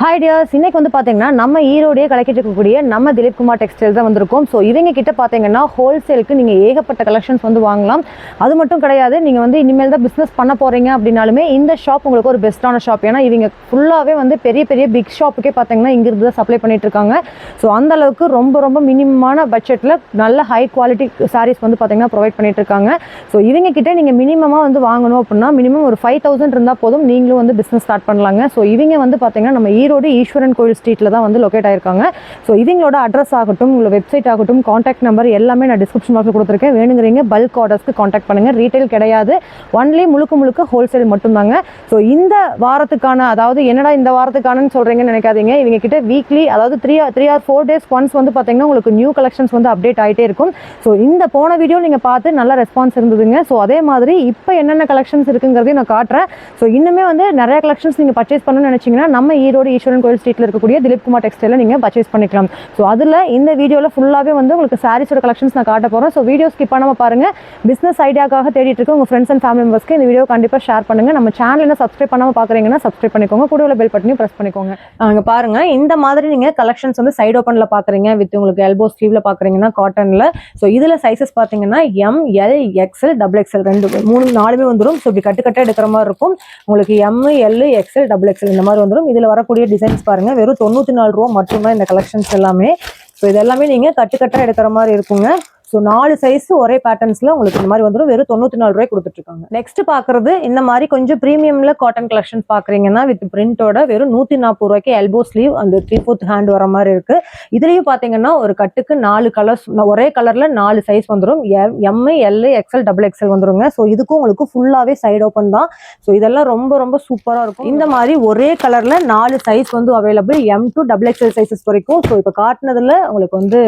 Hi tears இன்னைக்கு வந்து பார்த்தீங்கன்னா நம்ம ஈரோடையே கலக்கிட்டு இருக்கக்கூடிய நம்ம திலீப் குமார் டெக்ஸ்டைல் தான் வந்திருக்கோம். ஸோ இவங்க கிட்ட பார்த்தீங்கன்னா ஹோல்சேலுக்கு நீங்கள் ஏகப்பட்ட கலெக்ஷன்ஸ் வந்து வாங்கலாம். அது மட்டும் கிடையாது நீங்கள் வந்து இனிமேல் தான் பிஸ்னஸ் பண்ண போகிறீங்க அப்படின்னாலுமே இந்த ஷாப் உங்களுக்கு ஒரு பெஸ்ட்டான ஷாப் ஏன்னா இவங்க ஃபுல்லாகவே வந்து பெரிய பெரிய பிக் ஷாப்புக்கே பார்த்தீங்கன்னா இங்கிருந்து தான் சப்ளை பண்ணிட்டு இருக்காங்க. ஸோ அந்த அளவுக்கு ரொம்ப ரொம்ப மினிமமான பட்ஜெட்டில் நல்ல ஹை குவாலிட்டி சாரீஸ் வந்து பார்த்தீங்கன்னா ப்ரொவைட் பண்ணிட்டு இருக்காங்க. ஸோ இவங்க கிட்ட நீங்கள் மினிமமாக வந்து வாங்கணும் அப்படின்னா மினிமம் ஒரு ஃபைவ் தௌசண்ட் இருந்தால் போதும். நீங்களும் வந்து பிஸ்னஸ் ஸ்டார்ட் பண்ணலாங்க. ஸோ இவங்க வந்து பார்த்தீங்கன்னா நம்ம ஈரோடு ஈஸ்வரன் கோயில் ஸ்ட்ரீட்டில் தான் வந்து லொக்கேட் ஆயிருக்காங்க. ஸோ இவங்களோட அட்ரஸ் ஆகட்டும் உங்களோட வெப்சைட் ஆகட்டும் காண்டாக்ட் நம்பர் எல்லாமே நான் டிஸ்கிரிப்ஷன் பாக்ஸில் கொடுத்துருக்கேன். வேணுங்கிறீங்க பல்க் ஆர்டர்ஸ்க்கு காண்டாக்ட் பண்ணுங்கள் ரீட்டைல் கிடையாது. ஒன்லி முழுக்க முழுக்க ஹோல்சேல் மட்டும்தாங்க. ஸோ இந்த வாரத்துக்கான அதாவது என்னடா இந்த வாரத்துக்கானன்னு சொல்கிறீங்கன்னு நினைக்காதீங்க. இவங்க கிட்ட வீக்லி அதாவது three three or four days once வந்து பார்த்தீங்கன்னா உங்களுக்கு நியூ கலெக்ஷன்ஸ் வந்து அப்டேட் ஆகிட்டே இருக்கும். ஸோ இந்த போன வீடியோ நீங்கள் பார்த்து நல்ல ரெஸ்பான்ஸ் இருந்ததுங்க. ஸோ அதே மாதிரி இப்போ என்னென்ன கலெக்ஷன்ஸ் இருக்குங்கிறதையும் நான் காட்டுறேன். ஸோ இன்னுமே வந்து நிறைய கலெக்ஷன்ஸ் நீங்கள் பர்ச்சேஸ் பண்ணணும்னு நினச்சிங்கன்னா நம்ம ஈரோடு ஈஸ்வரன் கோயில் ஸ்ட்ரீட்டில் இருக்கக்கூடிய திலீப் குமார் டெக்ஸ்டைலில் நீங்கள் பர்ச்சேஸ் பண்ணிக்கலாம். ஸோ அதில் இந்த வீடியோவில் ஃபுல்லாகவே வந்து உங்களுக்கு சாரீஸோட கலெக்ஷன்ஸ் நான் காட்ட போகிறேன் ஸோ வீடியோ ஸ்கிப் பண்ணாமல் பாருங்கள் பிஸ்னஸ் ஐடியாக்காக தேடிட்டு இருக்க உங்கள் ஃப்ரெண்ட்ஸ் அண்ட் ஃபேமிலி மெம்பர்ஸ்க்கு இந்த வீடியோ கண்டிப்பாக ஷேர் பண்ணுங்கள் நம்ம சேனல் என்ன சப்ஸ்கிரைப் பண்ணாமல் பார்க்குறீங்கன்னா சப்ஸ்கிரைப் பண்ணிக்கோங்க. கூட உள்ள பெல் பட்டனையும் ப்ரெஸ் பண்ணிக்கோங்க. அங்கே பாருங்கள் இந்த மாதிரி நீங்கள் கலெக்ஷன்ஸ் வந்து சைடு ஓப்பனில் பார்க்குறீங்க வித் உங்களுக்கு எல்போ ஸ்லீவில் பார்க்குறீங்கன்னா காட்டனில் ஸோ இதில் சைஸஸ் பார்த்தீங்கன்னா M L XL double XL ரெண்டு மூணு நாலுமே வந்துடும் ஸோ இப்படி கட்டு கட்டாக எடுக்கிற மாதிரி இருக்கும். உங்களுக்கு M L XL double XL இந்த மாதிரி வந்துடும் இதில் வரக்கூடிய டிசைன்ஸ் பாருங்க. வெறும் தொண்ணூற்றி நாலு ரூபா மட்டும்தான் இந்த கலெக்ஷன்ஸ் எல்லாமே. ஸோ இது எல்லாமே நீங்கள் கட்டு கட்டாக எடுக்கிற மாதிரி இருக்குங்க. ஸோ நாலு சைஸ் ஒரே பேட்டர்ன்ஸ்ல உங்களுக்கு இந்த மாதிரி வந்துடும். வெறும் தொண்ணூற்றி நாலு ரூபாய் கொடுத்துட்டு இருக்காங்க நெக்ஸ்ட் பார்க்குறது இந்த மாதிரி கொஞ்சம் ப்ரீமியம்ல காட்டன் கலெக்ஷன்ஸ் பார்க்குறீங்கன்னா வித் பிரிண்டோட வெறும் நூற்றி நாற்பது ரூபாய்க்கு எல்போ ஸ்லீவ் அந்த த்ரீ ஃபோர்த் ஹேண்ட் வர மாதிரி இருக்கு. இதுலயும் பார்த்தீங்கன்னா ஒரு கட்டுக்கு நாலு கலர்ஸ் ஒரே கலர்ல நாலு சைஸ் வந்துடும். M L XL double XL வந்துருங்க. ஸோ இதுக்கும் உங்களுக்கு ஃபுல்லாவே சைடு ஓப்பன் தான். ஸோ இதெல்லாம் ரொம்ப ரொம்ப சூப்பரா இருக்கும். இந்த மாதிரி ஒரே கலர்ல நாலு சைஸ் வந்து available M to double XL sizes வரைக்கும். ஸோ இப்போ காட்டினதுல உங்களுக்கு வந்து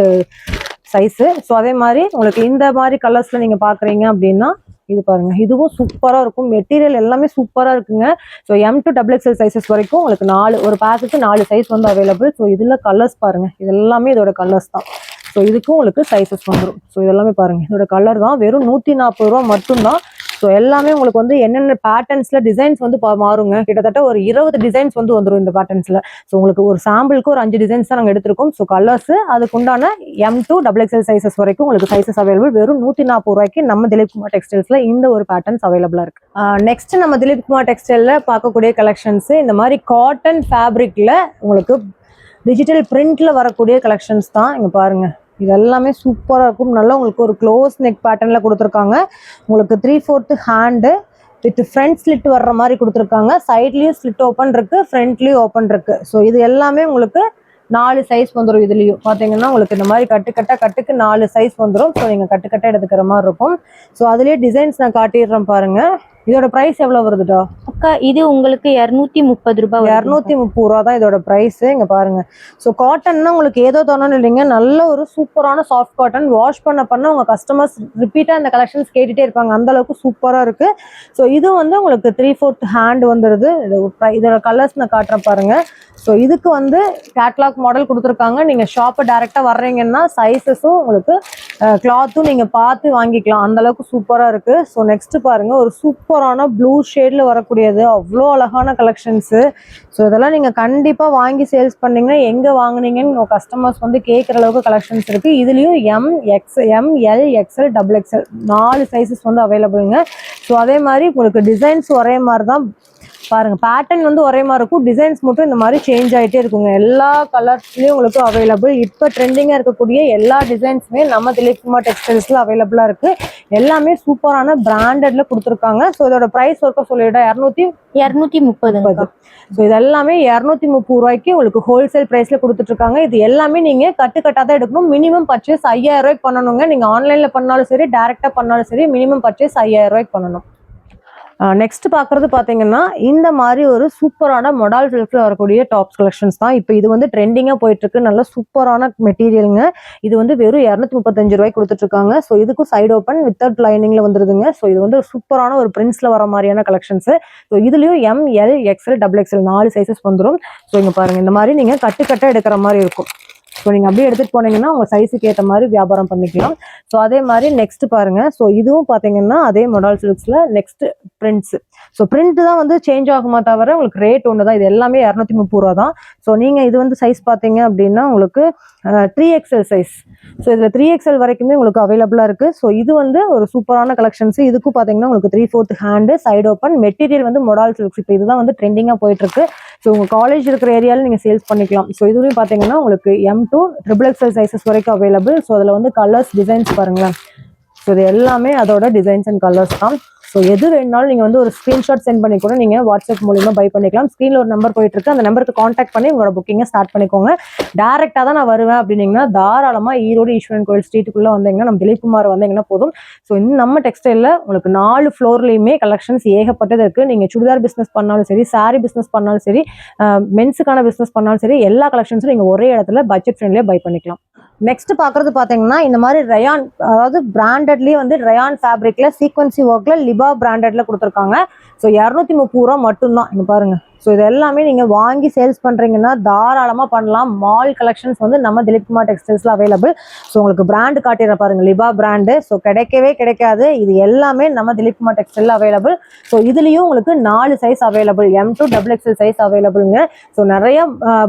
சைஸு ஸோ அதே மாதிரி உங்களுக்கு இந்த மாதிரி கலர்ஸில் நீங்கள் பார்க்குறீங்க அப்படின்னா இது பாருங்க. இதுவும் சூப்பராக இருக்கும். மெட்டீரியல் எல்லாமே சூப்பராக இருக்குங்க. So M to double XL sizes வரைக்கும் உங்களுக்கு நாலு ஒரு பேக்குக்கு நாலு சைஸ் வந்து அவைலபிள் ஸோ இதில் கலர்ஸ் பாருங்கள் இது எல்லாமே இதோட கலர்ஸ் தான். ஸோ இதுக்கும் உங்களுக்கு சைஸஸ் வந்துடும் ஸோ இதெல்லாமே பாருங்கள் இதோட கலர் தான். வெறும் நூற்றி நாற்பது ரூபா மட்டும்தான். ஸோ எல்லாமே உங்களுக்கு வந்து என்னென்ன பேட்டர்ன்ஸில் டிசைன்ஸ் வந்து பா- மாறுங்க. கிட்டத்தட்ட ஒரு இருபது டிசைன்ஸ் வந்து வந்துடும் இந்த பேட்டர்ன்ஸில் ஸோ உங்களுக்கு ஒரு சாம்பிளுக்கு ஒரு அஞ்சு டிசைன்ஸ் தான் நாங்கள் எடுத்திருக்கோம். ஸோ கலர்ஸ் அதுக்குண்டான M to double XL sizes வரைக்கும் உங்களுக்கு சைஸஸ் அவைலபிள் வெறும் நூற்றி நாற்பது ரூபாய்க்கு நம்ம திலீப் குமார் டெக்ஸ்டைல்ஸில் இந்த ஒரு பேட்டர்ன்ஸ் அவைலபிளாக இருக்கு. நெக்ஸ்ட் நம்ம திலீப் குமார் டெக்ஸ்டைலில் பார்க்கக்கூடிய கலெக்ஷன்ஸ் இந்த மாதிரி காட்டன் ஃபேப்ரிக்கில் உங்களுக்கு டிஜிட்டல் பிரிண்ட்ல வரக்கூடிய கலெக்ஷன்ஸ் தான் இங்கே பாருங்கள் இது எல்லாமே சூப்பராக இருக்கும். நல்லா உங்களுக்கு ஒரு க்ளோஸ் நெக் பேட்டர்னில் கொடுத்துருக்காங்க. உங்களுக்கு three fourth hand with front slit வர்ற மாதிரி கொடுத்துருக்காங்க. சைட்லேயும் ஸ்லிட் ஓப்பன் இருக்குது ஃப்ரண்ட்லேயும் ஓப்பன் இருக்குது ஸோ இது எல்லாமே உங்களுக்கு நாலு சைஸ் வந்துடும் இதுலேயும். பார்த்தீங்கன்னா உங்களுக்கு இந்த மாதிரி கட்டுக்கட்டா கட்டுக்கு நாலு சைஸ் வந்துடும் ஸோ நீங்கள் கட்டுக்கட்டாக எடுத்துக்கிற மாதிரி இருக்கும். ஸோ அதுலேயே டிசைன்ஸ் நான் காட்டிடுறேன் பாருங்கள் இதோட ப்ரைஸ் எவ்வளோ வருதுடா? அக்கா இது உங்களுக்கு இருநூத்தி முப்பது ரூபாய். இரநூத்தி முப்பது ரூபா தான் இதோட ப்ரைஸ் இங்க பாருங்க. ஸோ காட்டன்னா உங்களுக்கு ஏதோ தோணுன்னு இல்லைங்க. நல்ல ஒரு சூப்பரான சாஃப்ட் காட்டன் வாஷ் பண்ண பண்ண உங்க கஸ்டமர்ஸ் ரிப்பீட்டா இந்த கலெக்ஷன்ஸ் கேட்டுட்டே இருப்பாங்க. அந்த அளவுக்கு சூப்பரா இருக்கு. ஸோ இது வந்து உங்களுக்கு த்ரீ ஃபோர்த் ஹேண்ட் pri- இதோட கலர்ஸ் நான் காட்டுறேன் பாருங்க. ஸோ இதுக்கு வந்து கேட்லாக் மாடல் கொடுத்துருக்காங்க. நீங்க ஷாப்பை டைரக்டா வர்றீங்கன்னா சைஸஸும் உங்களுக்கு கிளாத்தும் நீங்க பார்த்து வாங்கிக்கலாம். அந்த அளவுக்கு சூப்பரா இருக்கு. ஸோ நெக்ஸ்ட் பாருங்க. ஒரு சூப்பரான ப்ளூ ஷேடில் வரக்கூடியது. அவ்வளோ அழகான கலெக்ஷன்ஸு ஸோ இதெல்லாம் நீங்கள் கண்டிப்பாக வாங்கி சேல்ஸ் பண்ணீங்கன்னா எங்கே வாங்குனீங்கன்னு உங்கள் கஸ்டமர்ஸ் வந்து கேட்குற அளவுக்கு கலெக்ஷன்ஸ் இருக்குது இதுலேயும் M X M L XL double XL நாலு சைஸஸ் வந்து அவைலபிளுங்க ஸோ அதே மாதிரி உங்களுக்கு டிசைன்ஸ் ஒரே மாதிரி தான் பாருங்க பேட்டர்ன் வந்து ஒரே மாதிரி இருக்கும். டிசைன்ஸ் மட்டும் இந்த மாதிரி சேஞ்ச் ஆயிட்டே இருக்குங்க. எல்லா கலர்ஸ்லயும் உங்களுக்கு அவைலபிள் இப்போ ட்ரெண்டிங்கா இருக்கக்கூடிய எல்லா டிசைன்ஸுமே நம்ம திலீப் குமார் டெக்ஸ்டைல்ஸ்ல அவைலபிளா இருக்கு. எல்லாமே சூப்பரான பிராண்டட்ல கொடுத்துருக்காங்க. ஸோ இதோட ப்ரைஸ் ஒர்க்க சொல்லிவிட இரநூத்தி இருநூத்தி முப்பது முப்பது. ஸோ இது எல்லாமே இரநூத்தி முப்பது ரூபாய்க்கு உங்களுக்கு ஹோல்சேல் ப்ரைஸ்ல கொடுத்துட்டு இருக்காங்க இது எல்லாமே நீங்க கட்டு கட்டா தான் எடுக்கணும். மினிமம் பர்ச்சேஸ் ஐயாயிரம் ரூபாய்க்கு பண்ணணுங்க. நீங்க ஆன்லைன்ல பண்ணாலும் சரி டைரக்டா பண்ணாலும் சரி மினிமம் பர்ச்சேஸ் ஐயாயிரம் ரூபாய்க்கு பண்ணணும். நெக்ஸ்ட் பார்க்குறது பார்த்தீங்கன்னா இந்த மாதிரி ஒரு சூப்பரான மொடால் ஃபில்ஃபில் வரக்கூடிய டாப்ஸ் கலெக்ஷன்ஸ் தான். இப்போ இது வந்து ட்ரெண்டிங்காக போயிட்டு இருக்கு நல்ல சூப்பரான மெட்டீரியலுங்க இது வந்து வெறும் இரநூத்தி முப்பத்தஞ்சு ரூபாய்க்கு கொடுத்துட்டு இருக்காங்க ஸோ இதுக்கும் சைடு ஓப்பன் வித்தவுட் லைனிங்ல வந்துருதுங்க. ஸோ இது வந்து சூப்பரான ஒரு பிரிண்ட்ஸ்ல வர மாதிரியான கலெக்ஷன்ஸ் ஸோ இதுலயும் M L XL double XL நாலு சைஸஸ் வந்துடும் ஸோ இங்கே பாருங்க. இந்த மாதிரி நீங்க கட்டு கட்டா எடுக்கிற மாதிரி இருக்கும். ஸோ நீங்கள் அப்படியே எடுத்துகிட்டு போனீங்கன்னா உங்கள் சைஸுக்கு ஏற்ற மாதிரி வியாபாரம் பண்ணிக்கலாம். ஸோ அதே மாதிரி நெக்ஸ்ட் பாருங்க. ஸோ இதுவும் பார்த்தீங்கன்னா அதே மொடால் சில்க்ஸில் நெக்ஸ்ட் பிரிண்ட்ஸ் ஸோ பிரிண்ட் தான் வந்து சேஞ்ச் ஆகுமா தவிர உங்களுக்கு ரேட் ஒன்று தான். இது எல்லாமே இரநூத்தி முப்பது ரூபா தான். ஸோ நீங்கள் இது வந்து சைஸ் பார்த்தீங்க அப்படின்னா உங்களுக்கு த்ரீ எக்ஸ்எல் சைஸ் ஸோ இதில் த்ரீ எக்ஸ்எல் வரைக்குமே உங்களுக்கு அவைலபிளாக இருக்குது ஸோ இது வந்து ஒரு சூப்பரான கலெக்ஷன்ஸ் இதுக்கும் பார்த்தீங்கன்னா உங்களுக்கு three fourth hand side open material வந்து மொடால் சில்க்ஸ் இப்போ இதுதான் வந்து ட்ரெண்டிங்காக போயிட்டுருக்கு ஸோ உங்கள் காலேஜ் இருக்கிற ஏரியாவில் நீங்கள் சேல்ஸ் பண்ணிக்கலாம். ஸோ இதுலையும் பார்த்தீங்கன்னா உங்களுக்கு M to triple XL sizes வரைக்கும் அவைலபிள் ஸோ அதில் வந்து கலர்ஸ் டிசைன்ஸ் பாருங்களேன். ஸோ இது எல்லாமே அதோட டிசைன்ஸ் அண்ட் கலர்ஸ் தான். ஸோ எது வேணுனாலும் நீங்கள் வந்து ஒரு ஸ்க்ரீன்ஷாட் சென்ட் பண்ணி கூட நீங்கள் வாட்ஸ்அப் மூலியமாக பை பண்ணிக்கலாம். ஸ்க்ரீனில் ஒரு நம்பர் போயிட்டு இருக்கு அந்த நம்பருக்கு காண்டாக்ட் பண்ணி உங்களோட புக்கிங்கை ஸ்டார்ட் பண்ணிக்கோங்க. டேரெக்டாக தான் நான் வருவேன் அப்படின்னீங்கன்னா தாராளமாக ஈரோடு ஈஸ்வரன் கோயில் ஸ்ட்ரீட்டுக்குள்ளே வந்தீங்கன்னா நம்ம திலீப்குமார் வந்தீங்கன்னா போதும். ஸோ இந்த நம்ம டெக்ஸ்டைலில் உங்களுக்கு நாலு ஃப்ளோர்லேயுமே கலெக்ஷன்ஸ் ஏகப்பட்டது இருக்குது நீங்கள் சுடிதார் பிஸ்னஸ் பண்ணாலும் சரி சாரீ பிஸ்னஸ் பண்ணாலும் சரி மென்ஸுக்கான பிஸ்னஸ் பண்ணாலும் சரி எல்லா கலெக்ஷன்ஸும் நீங்கள் ஒரே இடத்துல பட்ஜெட் ஃப்ரெண்ட்லேயே பை பண்ணிக்கலாம். நெக்ஸ்ட் பார்க்குறது பார்த்தீங்கன்னா இந்த மாதிரி ரயான் அதாவது பிராண்டட்லேயே வந்து ரயான் ஃபேப்ரிக்ல சீக்வன்சி ஒர்க்ல லிபா பிராண்டட்ல கொடுத்துருக்காங்க. ஸோ இரநூத்தி முப்பது ரூபா மட்டும்தான். இங்க பாருங்க. ஸோ இது எல்லாமே நீங்கள் வாங்கி சேல்ஸ் பண்ணுறீங்கன்னா தாராளமாக பண்ணலாம். மால் கலெக்ஷன்ஸ் வந்து நம்ம திலீப் குமார் டெக்ஸ்டைல்ஸில் அவைலபிள் ஸோ உங்களுக்கு பிராண்டு காட்டிடுற பாருங்க. லிபா பிராண்டு ஸோ கிடைக்கவே கிடைக்காது. இது எல்லாமே நம்ம திலீப் குமார் டெக்ஸ்டைலில் அவைலபிள் ஸோ இதுலேயும் உங்களுக்கு நாலு size available M to double XL size அவைலபிள்ங்க so நிறைய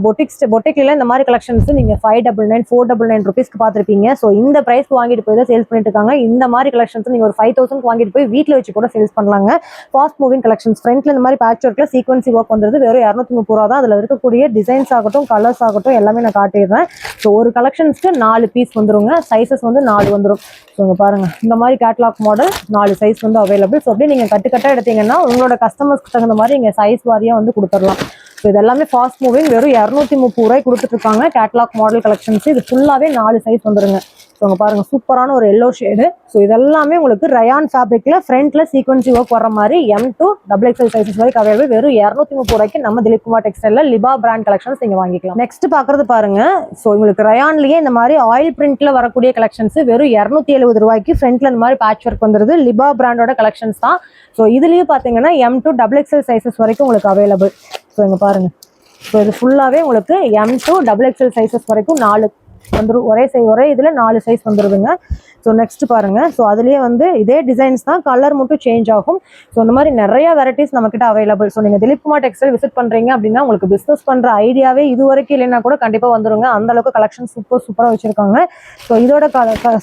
பொட்டிக்ஸ் பொட்டிக்கில் இந்த மாதிரி கலெக்ஷன்ஸ் நீங்கள் five double nine four double nine ருபீஸ்க்கு பார்த்துருப்பீங்க. ஸோ இந்த ப்ரைஸ்க்கு வாங்கிட்டு போய் தான் சேல்ஸ் பண்ணிட்டு இருக்காங்க. இந்த மாதிரி கலெக்ஷன்ஸ் நீங்கள் ஒரு ஃபைவ் தௌசண்ட் வாங்கிட்டு போய் வீட்டில் வச்சு கூட சேல்ஸ் பண்ணலாங்க. ஃபாஸ்ட் மூவிங் கலெக்ஷன்ஸ் ஃப்ரண்ட்ல இந்த மாதிரி பேட்ச் ஒர்க்கில் சீக்வன்சி ஒர்க் வந்துருது. வெறும் இரநூத்தி முப்பது ரூபா தான். அதில் இருக்கக்கூடிய டிசைன்ஸ் ஆகட்டும் கலர்ஸ் ஆகட்டும் எல்லாமே நான் காட்டிடுறேன். ஸோ ஒரு கலெக்ஷன்ஸ்க்கு நாலு பீஸ் வந்துருங்க. சைஸஸ் வந்து நாலு வந்துடும் ஸோ இங்கே பாருங்கள் இந்த மாதிரி கேட்லாக் மாடல் நாலு சைஸ் வந்து அவைலபிள் ஸோ அப்படியே நீங்கள் கட்டுக்கட்டாக எடுத்தீங்கன்னா உங்களோட கஸ்டமர்ஸ்க்கு தகுந்த மாதிரி இங்கே சைஸ் வாரியாக வந்து கொடுத்துடலாம். இது எல்லாமே ஃபாஸ்ட் மூவிங் வெறும் இரநூத்தி முப்பது ரூபாய் கொடுத்துட்ருக்காங்க. கேட்லாக் மாடல் கலெக்ஷன்ஸ் இது ஃபுல்லாகவே நாலு சைஸ் வந்துருங்க. ஸோ அங்கே பாருங்க சூப்பரான ஒரு எல்லோ ஷேடு ஸோ இதெல்லாமே உங்களுக்கு ரயான் ஃபேப்ரிக்கில் ஃப்ரண்ட்டில் சீக்வன்சி ஒர்க் வர மாதிரி M to double XL sizes வரைக்கும் அவைலபிள் வெறும் இரநூத்தி முப்பது ரூபாய்க்கு நம்ம திலீப் குமார் டெக்ஸ்டைலில் லிபா பிராண்ட் கலெக்ஷன்ஸ் நீங்கள் வாங்கிக்கலாம். நெக்ஸ்ட் பார்க்குறது பாருங்க. ஸோ உங்களுக்கு ரயான்லேயே இந்த மாதிரி ஆயில் பிரிண்ட்டில் வரக்கூடிய கலெக்ஷன்ஸ் வெறும் இரநூத்தி எழுபது ரூபாய்க்கு ஃப்ரண்ட்ல இந்த மாதிரி பேட்ச் ஒர்க் வந்துருது. லிபா பிராண்டோட கலெக்ஷன்ஸ் தான். ஸோ இதுலயும் பார்த்தீங்கன்னா M to double XL sizes வரைக்கும் உங்களுக்கு அவைலபிள் ஸோ இங்கே பாருங்க. ஸோ இது ஃபுல்லாகவே உங்களுக்கு M to double XL sizes வரைக்கும் நாலு வந்துடும் ஒரே சை ஒரே இதில் நாலு சைஸ் வந்துடுதுங்க ஸோ நெக்ஸ்ட் பாருங்க. ஸோ அதுலேயே வந்து இதே டிசைன்ஸ் தான் கலர் மட்டும் சேஞ்ச் ஆகும். ஸோ இந்த மாதிரி நிறைய வெரைட்டிஸ் நம்மக்கிட்ட அவைலபிள் ஸோ நீங்கள் திலீப் குமார் டெக்ஸ்டைல் விசிட் பண்ணுறீங்க அப்படின்னா உங்களுக்கு பிஸ்னஸ் பண்ணுற ஐடியாவே இது வரைக்கும் இல்லைன்னா கூட கண்டிப்பாக வந்துருங்க. அந்த அளவுக்கு கலெக்ஷன் சூப்பர் சூப்பராக வச்சுருக்காங்க. ஸோ இதோட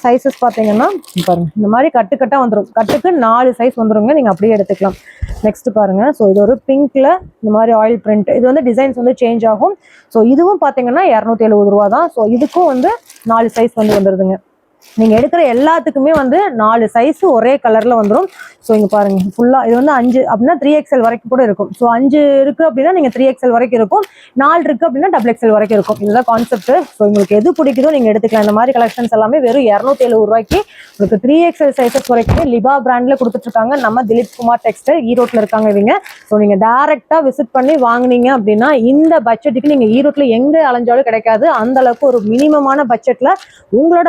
சைஸஸ் பார்த்தீங்கன்னா பாருங்க. இந்த மாதிரி கட்டு கட்டாக வந்துடும் கட்டுக்கு நாலு சைஸ் வந்துருங்க. நீங்கள் அப்படியே எடுத்துக்கலாம். நெக்ஸ்ட் பாருங்கள் ஸோ இது ஒரு பிங்க்கில் இந்த மாதிரி ஆயில் பிரிண்ட் இது வந்து டிசைன்ஸ் வந்து சேஞ்ச் ஆகும். ஸோ இதுவும் பார்த்தீங்கன்னா இரநூத்தி எழுபது ரூபா தான் ஸோ இதுக்கும் வந்து நாலு சைஸ் வந்து வந்துருதுங்க. நீங்க எடுக்கிற எல்லாத்துக்குமே வந்து நாலு சைஸ் ஒரே கலர்ல வந்துடும் ஸோ இங்க பாருங்க ஃபுல்லா இது வந்து அஞ்சு அப்படின்னா த்ரீ எக்ஸ்எல் வரைக்கும் கூட இருக்கும். ஸோ அஞ்சு இருக்கு அப்படின்னா நீங்க த்ரீ எக்ஸ்எல் வரைக்கும் இருக்கும். நாலு இருக்கு அப்படின்னா டபுள் எக்ஸ்எல் வரைக்கும் இருக்கும். இதுதான் கான்செப்ட் ஸோ உங்களுக்கு எது பிடிக்குதோ நீங்க எடுத்துக்கலாம். இந்த மாதிரி கலெக்ஷன்ஸ் எல்லாமே வெறும் இரநூத்தி எழுபது ரூபாய்க்கு. உங்களுக்கு த்ரீ எக்ஸ்எல் சைஸஸ் வரைக்கும் லிபா பிராண்ட்ல கொடுத்துட்டு இருக்காங்க நம்ம திலீப் குமார் டெக்ஸ்டைல் ஈரோட்ல இருக்காங்க இவங்க. ஸோ நீங்க டைரக்டா விசிட் பண்ணி வாங்குனீங்க அப்படின்னா இந்த பட்ஜெட்டுக்கு நீங்க ஈரோட்ல எங்க அலைஞ்சாலும் கிடைக்காது. அந்த அளவுக்கு ஒரு மினிமமான பட்ஜெட்ல உங்களோட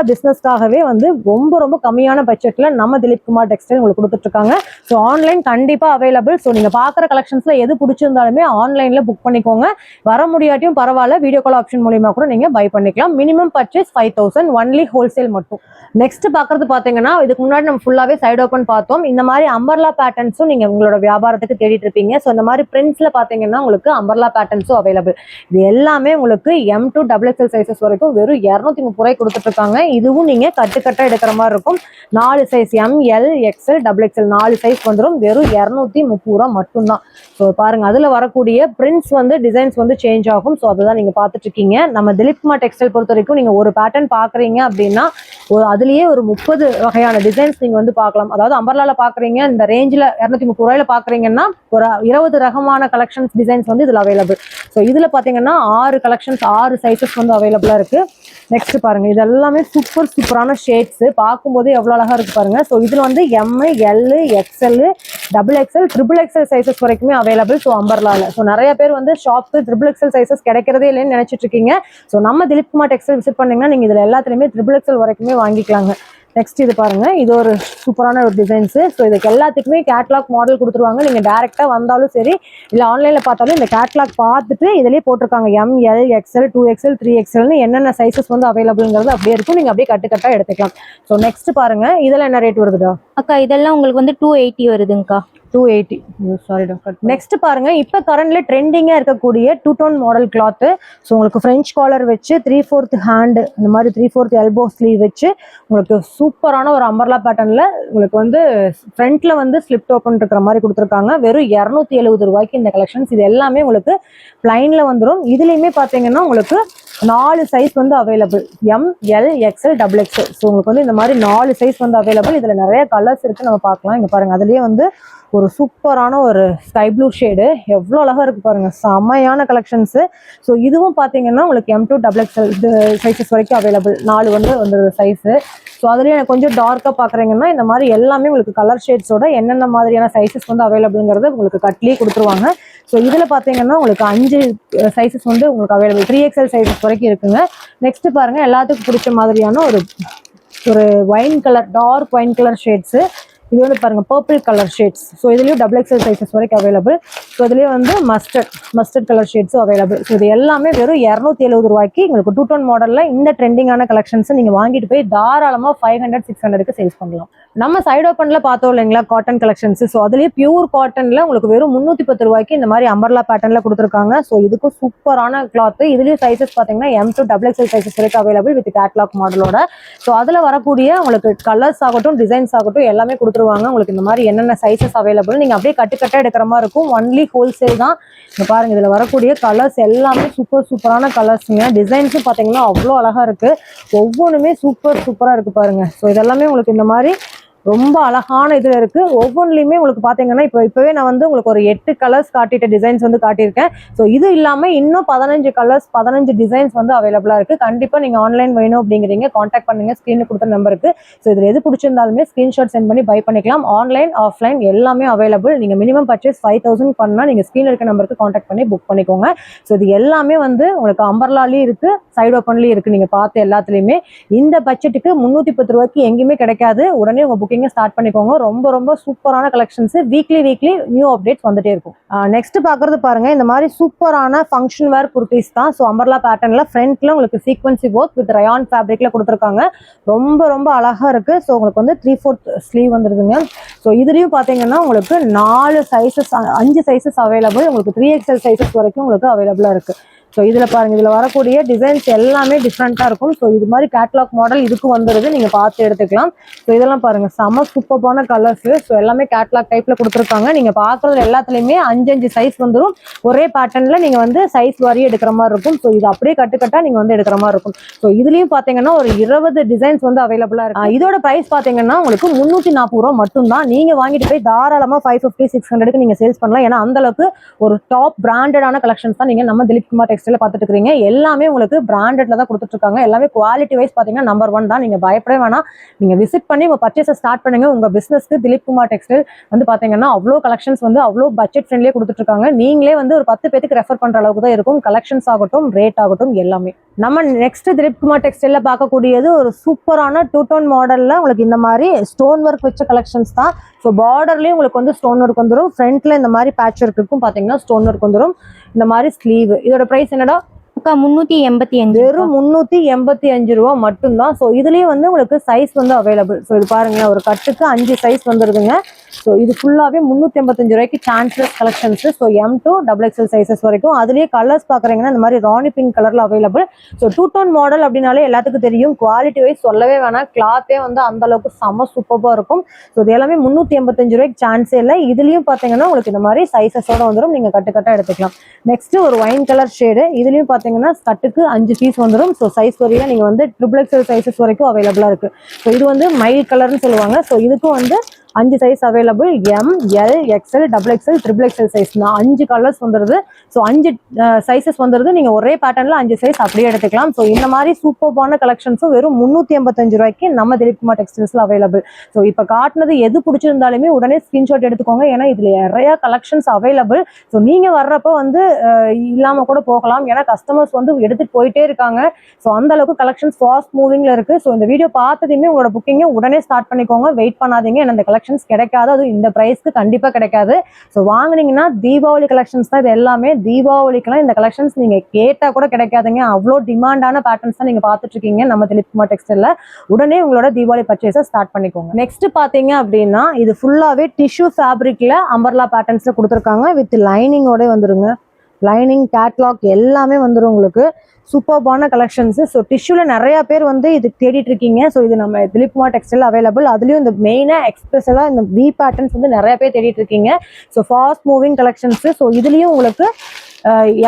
பிசினஸ்க்காகவே வந்து ரொம்ப ரொம்ப கம்மியான பட்ஜெட்ல நம்ம திலீப் குமார் டெக்ஸ்டைல் உங்களுக்கு கொடுத்துட்டு இருக்காங்க ஸோ ஆன்லைன் கண்டிப்பா அவைலபிள் ஸோ நீங்க பாக்குற கலெக்ஷன்ஸ்ல எது பிடிச்சிருந்தாலுமே ஆன்லைன்ல புக் பண்ணிக்கோங்க. வர முடியாட்டியும் பரவாயில்ல. வீடியோ கால் ஆப்ஷன் மூலியமா கூட நீங்க பை பண்ணிக்கலாம். Minimum purchase five thousand only wholesale மட்டும். நெக்ஸ்ட் பாக்குறது பாத்தீங்கன்னா இதுக்கு முன்னாடி நம்ம ஃபுல்லாவே சைடு ஓப்பன் பார்த்தோம். இந்த மாதிரி அம்பர்லா பேட்டர்ன்ஸும் நீங்க உங்களோட வியாபாரத்துக்கு தேடிட்டு இருப்பீங்க. ஸோ இந்த மாதிரி பிரிண்ட்ஸ்ல பாத்தீங்கன்னா உங்களுக்கு அம்பர்லா பேட்டர்ன்ஸும் அவைலபிள் இது எல்லாமே உங்களுக்கு M to double XL sizes வரைக்கும் வெறும் இரநூத்தி முப்பது ரூபாய் கொடுத்துட்டு இருக்காங்க இதுவும் நீங்க கட்டு எடுக்கிற மாதிரி இருக்கும். நாலு size M L XL double XL நாலு சைஸ் வந்துடும் வெறும் இரநூத்தி முப்பது ரூபா மட்டும்தான். ஸோ பாருங்க அதுல வரக்கூடிய பிரிண்ட்ஸ் வந்து டிசைன்ஸ் வந்து சேஞ்ச் ஆகும். ஸோ அதுதான் நீங்க பார்த்துட்டு இருக்கீங்க நம்ம திலீப்குமார் டெக்ஸ்டைல் பொறுத்த வரைக்கும் நீங்க ஒரு பேட்டர்ன் பாக்குறீங்க அப்படின்னா ஒரு அதுலயே ஒரு முப்பது வகையான டிசைன்ஸ் நீங்க வந்து பார்க்கலாம். அதாவது அம்பர்லால பாக்குறீங்க இந்த ரேஞ்சில் இரநூத்தி முப்பது ரூபாயில பாக்குறீங்கன்னா ஒரு இருபது ரகமான கலெக்ஷன்ஸ் டிசைன்ஸ் வந்து இதுல அவைலபிள் ஸோ இதுல பாத்தீங்கன்னா ஆறு கலெக்ஷன்ஸ் ஆறு சைஸஸ் வந்து அவைலபிளா இருக்கு. நெக்ஸ்ட் பாருங்க இது எல்லாமே சூப்பர் சூப்பரான ஷேட்ஸ் பார்க்கும்போதே எவ்வளவு அழகா இருக்கு பாருங்க. ஸோ இதுல வந்து M L XL double XL triple XL sizes வரைக்குமே அவைலபிள் ஸோ அம்பர்லால. ஸோ நிறைய பேர் வந்து ஷாப்ஸ் ட்ரிபிள் எக்ஸ்எல் சைஸஸ் கிடைக்கிறதே இல்லைன்னு நினைச்சிட்டு இருக்கீங்க. ஸோ நம்ம திலீப் குமார் டெக்ஸ்டைல் விசிட் பண்ணீங்கன்னா நீங்க இதுல எல்லாத்துலயுமே ட்ரிபிள் எக்ஸ்எல் வரைக்குமே வாங்கிக்கலாங்க. நெக்ஸ்ட் இது பாருங்க. இது ஒரு சூப்பரான ஒரு டிசைன்ஸு ஸோ இதுக்கு எல்லாத்துக்குமே கேட்லாக் மாடல் கொடுத்துருவாங்க. நீங்கள் டேரெக்டாக வந்தாலும் சரி இல்லை ஆன்லைனில் பார்த்தாலும் இந்த கேட்லாக் பார்த்துட்டு இதுலயே போட்டிருக்காங்க. M L XL two XL three எக்ஸ்எல்னு என்னென்ன சைஸஸ் வந்து அவைலபிள்ங்கிறது அப்படியே இருக்கும். நீங்கள் அப்படியே கட்டுக்கட்டாக எடுத்துக்கலாம். ஸோ நெக்ஸ்ட் பாருங்கள் இதெல்லாம் என்ன ரேட் வருதுடா? அக்கா இதெல்லாம் உங்களுக்கு வந்து டூ எயிட்டி வருதுங்கக்கா. டூ எயிட்டி சாரி நெக்ஸ்ட் பாருங்க இப்போ கரண்ட்ல ட்ரெண்டிங்காக இருக்கக்கூடிய two tone model cloth so உங்களுக்கு ஃப்ரெஞ்ச் காலர் வச்சு த்ரீ ஃபோர்த் ஹேண்டு இந்த மாதிரி த்ரீ ஃபோர்த் எல்போ ஸ்லீவ் வச்சு உங்களுக்கு சூப்பரான ஒரு அம்பர்லா பேட்டர்ன்ல உங்களுக்கு வந்து ஃப்ரண்ட்ல வந்து ஸ்லிப் ஓப்பன் இருக்கிற மாதிரி கொடுத்துருக்காங்க. வெறும் இரநூத்தி எழுபது ரூபாய்க்கு இந்த கலெக்ஷன்ஸ் இது எல்லாமே உங்களுக்கு பிளைன்ல வந்துடும் இதுலேயுமே பார்த்தீங்கன்னா உங்களுக்கு நாலு சைஸ் வந்து available M L XL double XL so உங்களுக்கு வந்து இந்த மாதிரி நாலு சைஸ் வந்து அவைலபிள் இதில் நிறைய கலர்ஸ் இருக்கு நம்ம பார்க்கலாம். இங்கே பாருங்க அதுலேயே வந்து ஒரு சூப்பரான ஒரு ஸ்கை ப்ளூ ஷேடு எவ்வளோ அழகாக இருக்கு பாருங்க. செமையான கலெக்ஷன்ஸு ஸோ இதுவும் பார்த்தீங்கன்னா உங்களுக்கு M to double XL sizes வரைக்கும் அவைலபிள் நாலு வந்து வந்துடுது சைஸு ஸோ அதுலேயே எனக்கு கொஞ்சம் டார்க்காக பார்க்குறீங்கன்னா இந்த மாதிரி எல்லாமே உங்களுக்கு கலர் ஷேட்ஸோட என்னென்ன மாதிரியான சைஸஸ் வந்து அவைலபிள்ங்கிறது உங்களுக்கு கட்லேயே கொடுத்துருவாங்க. ஸோ இதில் பார்த்தீங்கன்னா உங்களுக்கு அஞ்சு சைஸஸ் வந்து உங்களுக்கு அவைலபிள் த்ரீ எக்ஸ்எல் சைஸஸ் வரைக்கும் இருக்குங்க. நெக்ஸ்ட் பாருங்கள் எல்லாத்துக்கும் பிடிச்ச மாதிரியான ஒரு ஒரு wine colour dark wine colour shades இது வந்து பாருங்க பர்பிள் கலர் ஷேட்ஸ் ஸோ இதுலேயும் டபுள் எக்ஸல் சைஸஸ் வரைக்கும் அவைலபிள் ஸோ இதுலேயும் வந்து மஸ்டர்ட் மஸ்டர்ட் கலர் ஷேட்ஸும் அவைலபிள் ஸோ இது எல்லாமே வெறும் இரநூத்தி எழுபது ரூபாய்க்கு உங்களுக்கு டூ டோன் மாடலில் இந்த ட்ரெண்டிங்கான கலெக்ஷன்ஸை நீங்கள் வாங்கிட்டு போய் தாராளமாக ஃபைவ் ஹண்ட்ரட் சிக்ஸ் ஹண்ட்ரடுக்கு சேல்ஸ் பண்ணலாம். நம்ம சைட் ஓப்பன்ல பார்த்தோம் இல்லைங்களா காட்டன் கலெக்ஷன்ஸ் ஸோ அதுலயே பியூர் காட்டன்ல உங்களுக்கு வெறும் முந்நூற்றி பத்து ரூபாய்க்கு இந்த மாதிரி அம்பர்லா பேட்டர்ன்ல கொடுத்துருக்காங்க. ஸோ இதுக்கும் சூப்பரான கிளாத் இதுலயும் சைஸஸ் பார்த்தீங்கன்னா M to double XL sizes வரைக்கும் அவைலபிள் வித் கேட்லாக் மாடலோட ஸோ அதில் வரக்கூடிய உங்களுக்கு கலர்ஸ் ஆகட்டும் டிசைன்ஸ் ஆகட்டும் எல்லாமே கொடுத்துருவாங்க. உங்களுக்கு இந்த மாதிரி என்னென்ன சைஸஸ் அவைலபிள் நீங்கள் அப்படியே கட்டுக்கட்டாக எடுக்கிற மாதிரி இருக்கும். ஒன்லி ஹோல்சேல் தான். இங்க பாருங்க இதில் வரக்கூடிய கலர்ஸ் எல்லாமே சூப்பர் சூப்பரான கலர்ஸுங்க டிசைன்ஸும் பார்த்தீங்கன்னா அவ்வளோ அழகா இருக்கு. ஒவ்வொன்றுமே சூப்பர் சூப்பராக இருக்கு பாருங்க. ஸோ இதெல்லாமே உங்களுக்கு இந்த மாதிரி ரொம்ப அழகான இதில் இருக்குது ஒவ்வொன்றுலையுமே உங்களுக்கு பார்த்தீங்கன்னா இப்போ இப்போவே நான் வந்து உங்களுக்கு ஒரு எட்டு கலர்ஸ் காட்டிட்ட டிசைன்ஸ் வந்து காட்டியிருக்கேன். ஸோ இது இல்லாமல் இன்னும் பதினஞ்சு கலர்ஸ் பதினஞ்சு டிசைன்ஸ் வந்து அவைலபிளாக இருக்குது கண்டிப்பாக நீங்கள் ஆன்லைன் வேணும் அப்படிங்கிறீங்க. காண்டாக்ட் பண்ணுங்கள் ஸ்க்ரீனில் கொடுத்த நம்பருக்கு ஸோ இதில் எது பிடிச்சிருந்தாலுமே ஸ்க்ரீன்ஷாட் சென்ட் பண்ணி பை பண்ணிக்கலாம். ஆன்லைன் ஆஃப்லைன் எல்லாமே அவைலபிள் நீங்கள் மினிமம் பர்ச்சேஸ் ஃபைவ் தௌசண்ட் பண்ணால் நீங்கள் ஸ்க்ரீனில் இருக்க நம்பருக்கு காண்டாக்ட் பண்ணி புக் பண்ணிக்கோங்க. ஸோ இது எல்லாமே வந்து உங்களுக்கு அம்பர்லாலையும் இருக்குது சைடு ஓப்பன்லேயும் இருக்குது நீங்கள் பார்த்து எல்லாத்துலேயுமே. இந்த பட்ஜெட்டுக்கு முந்நூற்றி பத்து ரூபாய்க்கு எங்கேயுமே கிடைக்காது. உடனே உங்கள் புக்கிங் புக்கிங்கை ஸ்டார்ட் பண்ணிக்கோங்க. ரொம்ப ரொம்ப சூப்பரான collections weekly weekly new updates வந்துட்டே இருக்கும். நெக்ஸ்ட் பாக்குறது பாருங்க. இந்த மாதிரி சூப்பரான ஃபங்க்ஷன் வேர் குர்த்திஸ் தான். ஸோ அம்பர்லா பேட்டர்ன்ல ஃப்ரண்ட்ல உங்களுக்கு சீக்வன்சி ஒர்க் வித் ரயான் ஃபேப்ரிக்ல கொடுத்துருக்காங்க. ரொம்ப ரொம்ப அழகா இருக்கு. ஸோ உங்களுக்கு வந்து த்ரீ ஃபோர்த் ஸ்லீவ் வந்துருதுங்க. ஸோ இதுலயும் பாத்தீங்கன்னா உங்களுக்கு நாலு சைஸஸ் அஞ்சு சைஸஸ் அவைலபிள் உங்களுக்கு த்ரீ எக்ஸ்எல் சைஸஸ் வரைக்கும் உங்களுக்கு அவைலபிளா இருக்கு. ஸோ இதில் பாருங்கள் இதில் வரக்கூடிய டிசைன்ஸ் எல்லாமே டிஃப்ரெண்ட்டாக இருக்கும். ஸோ இது மாதிரி கேட்லாக் மாடல் இதுக்கு வந்துடுது நீங்கள் பார்த்து எடுத்துக்கலாம். ஸோ இதெல்லாம் பாருங்கள் செம சூப்பரான கலர்ஸு ஸோ எல்லாமே கேட்லாக் டைப்பில் கொடுத்துருக்காங்க. நீங்கள் பார்க்குறது எல்லாத்துலேயுமே அஞ்சு அஞ்சு சைஸ் வந்துடும் ஒரே பேட்டர்னில் நீங்கள் வந்து சைஸ் வரி எடுக்கிற மாதிரி இருக்கும். ஸோ இது அப்படியே கட்டுக்கட்டா நீங்கள் வந்து எடுக்கிற மாதிரி இருக்கும். ஸோ இதுலேயும் பார்த்தீங்கன்னா ஒரு இருபது டிசைன்ஸ் வந்து அவைலபிளாக இருக்கும் இதோட ப்ரைஸ் பார்த்தீங்கன்னா உங்களுக்கு முந்நூற்றி நாற்பது ரூபா மட்டும்தான். நீங்கள் வாங்கிட்டு போய் தாராளமாக ஃபைவ் ஃபிஃப்டி சிக்ஸ் ஹண்ட்ரடுக்கு நீங்கள் சேல்ஸ் பண்ணலாம். ஏன்னா அந்த அளவுக்கு ஒரு டாப் பிராண்டடான கலெக்ஷன்ஸ் தான் நீங்கள் நம்ம திலீப் குமார் டெக்ஸ்டைல பார்த்துட்டு இருக்கீங்க எல்லாமே உங்களுக்கு பிராண்டட்ல தான் கொடுத்துட்டு இருக்காங்க எல்லாமே குவாலிட்டி வைஸ் பாத்தீங்கன்னா நம்பர் ஒன் தான். நீங்க பயப்படவே வேணாம். நீங்க விசிட் பண்ணி உங்க பர்ச்சேஸை ஸ்டார்ட் பண்ணுங்க. உங்க பிசினஸ்க்கு திலீப் குமார் டெக்ஸ்டைல் வந்து பாத்தீங்கன்னா அவ்வளோ கலெக்ஷன்ஸ் வந்து அவ்வளோ பட்ஜெட் ஃப்ரெண்ட்லியே கொடுத்துட்டு இருக்காங்க நீங்களே வந்து ஒரு பத்து பேருக்கு ரெஃபர் பண்ற அளவுக்கு தான் இருக்கும். கலெக்ஷன்ஸ் ஆகட்டும் ரேட் ஆகட்டும் எல்லாமே. நம்ம நெக்ஸ்ட் திலீப் குமார் டெக்ஸ்டைல பார்க்கக்கூடியது ஒரு சூப்பரான டூ டோன் மாடல்ல உங்களுக்கு இந்த மாதிரி ஸ்டோன் ஒர்க் வச்ச கலெக்ஷன்ஸ் தான். ஸோ பார்டர்லயும் உங்களுக்கு வந்து ஸ்டோன் ஒர்க் வந்துடும் ஃப்ரண்ட்ல இந்த மாதிரி பேட்ச் இருக்கும் பாத்தீங்கன்னா ஸ்டோன் ஒர்க் வந்துடும் இந்த மாதிரி ஸ்லீவ் இதோட பிரைஸ் என்னடா? அக்கா முந்நூத்தி எண்பத்தி அஞ்சு வெறும் முந்நூத்தி எண்பத்தி அஞ்சு ரூபா மட்டும்தான். ஸோ இதுலயே வந்து உங்களுக்கு சைஸ் வந்து அவைலபிள் ஸோ இது பாருங்க ஒரு கட்டுக்கு அஞ்சு சைஸ் வந்துருதுங்க. ஸோ இது ஃபுல்லாவே முந்நூற்றி எண்பத்தஞ்சு ரூபாய்க்கு chanceless collections so M to double XL sizes வரைக்கும். அதுலேயே கலர்ஸ் பார்க்குறீங்கன்னா இந்த மாதிரி ராணி பிங்க் கலரில் available so two tone model அப்படின்னாலே எல்லாத்துக்கும் தெரியும். குவாலிட்டி வைஸ் சொல்லவே வேணாம். கிளாத்தே வந்து அந்த அளவுக்கு செம சூப்பராக இருக்கும். ஸோ இது எல்லாமே முந்நூற்றி எண்பத்தஞ்சு ரூபாய்க்கு சான்ஸே இல்லை. இதுலேயும் பார்த்தீங்கன்னா உங்களுக்கு இந்த மாதிரி சைஸஸோட வந்துடும் நீங்கள் கட்டுக்கட்டாக எடுத்துக்கலாம். நெக்ஸ்ட்டு ஒரு ஒயின் கலர் ஷேடு இதுலேயும் பார்த்தீங்கன்னா கட்டுக்கு அஞ்சு பீஸ் வந்துடும் ஸோ சைஸ் வரையும் நீங்கள் வந்து ட்ரிபிள் எக்ஸல் சைஸஸ் வரைக்கும் அவைலபிளாக இருக்குது ஸோ இது வந்து மைல் கலர்னு சொல்லுவாங்க. ஸோ இதுக்கும் வந்து அஞ்சு size available M L XL double XL triple XL size தான் அஞ்சு கலர்ஸ் வந்துருது. ஸோ அஞ்சு சைஸஸ் வந்துருது. நீங்கள் ஒரே பேட்டர்னில் அஞ்சு சைஸ் அப்படியே எடுத்துக்கலாம். ஸோ இந்த மாதிரி சூப்பர்பான கலெக்ஷன்ஸும் வெறும் முந்நூற்றி எண்பத்தஞ்சு ரூபாய்க்கு நம்ம திலீப் குமார் டெக்ஸ்டைல்ஸில் அவைலபிள் ஸோ இப்போ காட்டினது எது பிடிச்சிருந்தாலுமே உடனே ஸ்க்ரீன்ஷாட் எடுத்துக்கோங்க. ஏன்னா இதில் நிறையா கலெக்ஷன்ஸ் அவைலபிள் ஸோ நீங்கள் வர்றப்போ வந்து இல்லாமல் கூட போகலாம். ஏன்னா கஸ்டமர்ஸ் வந்து எடுத்துகிட்டு போயிட்டே இருக்காங்க. ஸோ அந்த அளவுக்கு கலெக்ஷன்ஸ் ஃபாஸ்ட் மூவிங்கில் இருக்குது ஸோ இந்த வீடியோ பார்த்ததுமே உங்களோட புக்கிங்கை உடனே ஸ்டார்ட் பண்ணிக்கோங்க. வெயிட் பண்ணாதீங்க. ஏன்னா இந்த கலெக்ஷன்ஸ் கிடைக்காது. அதுவும் இந்த ப்ரைஸ்க்கு கண்டிப்பாக கிடைக்காது. ஸோ வாங்குனீங்கன்னா தீபாவளி கலெக்ஷன்ஸ் தான். இது எல்லாமே தீபாவளிக்கெல்லாம் இந்த கலெக்ஷன்ஸ் நீங்கள் கேட்டால் கூட கிடைக்காதுங்க. அவ்வளோ டிமாண்டான பேட்டர்ன்ஸ் தான் நீங்கள் பார்த்துட்ருக்கீங்க நம்ம திலீப் டெக்ஸ்டைலில் உடனே உங்களோட தீபாவளி பர்ச்சேஸை ஸ்டார்ட் பண்ணிக்கோங்க. நெக்ஸ்ட் பார்த்தீங்க அப்படின்னா இது ஃபுல்லாகவே டிஷ்யூ ஃபேப்ரிக்கில் அம்பர்லா பேட்டர்ன்ஸில் கொடுத்துருக்காங்க. வித் லைனிங்கோட வந்துருங்க. லைனிங் கேட்லாக் எல்லாமே வந்துடும் உங்களுக்கு. சூப்பர்பான கலெக்ஷன்ஸு ஸோ டிஷ்யூவில் நிறையா பேர் வந்து இது தேடிட்டு இருக்கீங்க. ஸோ இது நம்ம திலீப்மா டெக்ஸ்டைல் அவைலபிள் அதுலேயும் இந்த மெயினாக எக்ஸ்பிரஸலாக இந்த வி பேட்டர்ன்ஸ் வந்து நிறைய பேர் தேடிட்டு இருக்கீங்க. So fast moving collections so இதுலேயும் உங்களுக்கு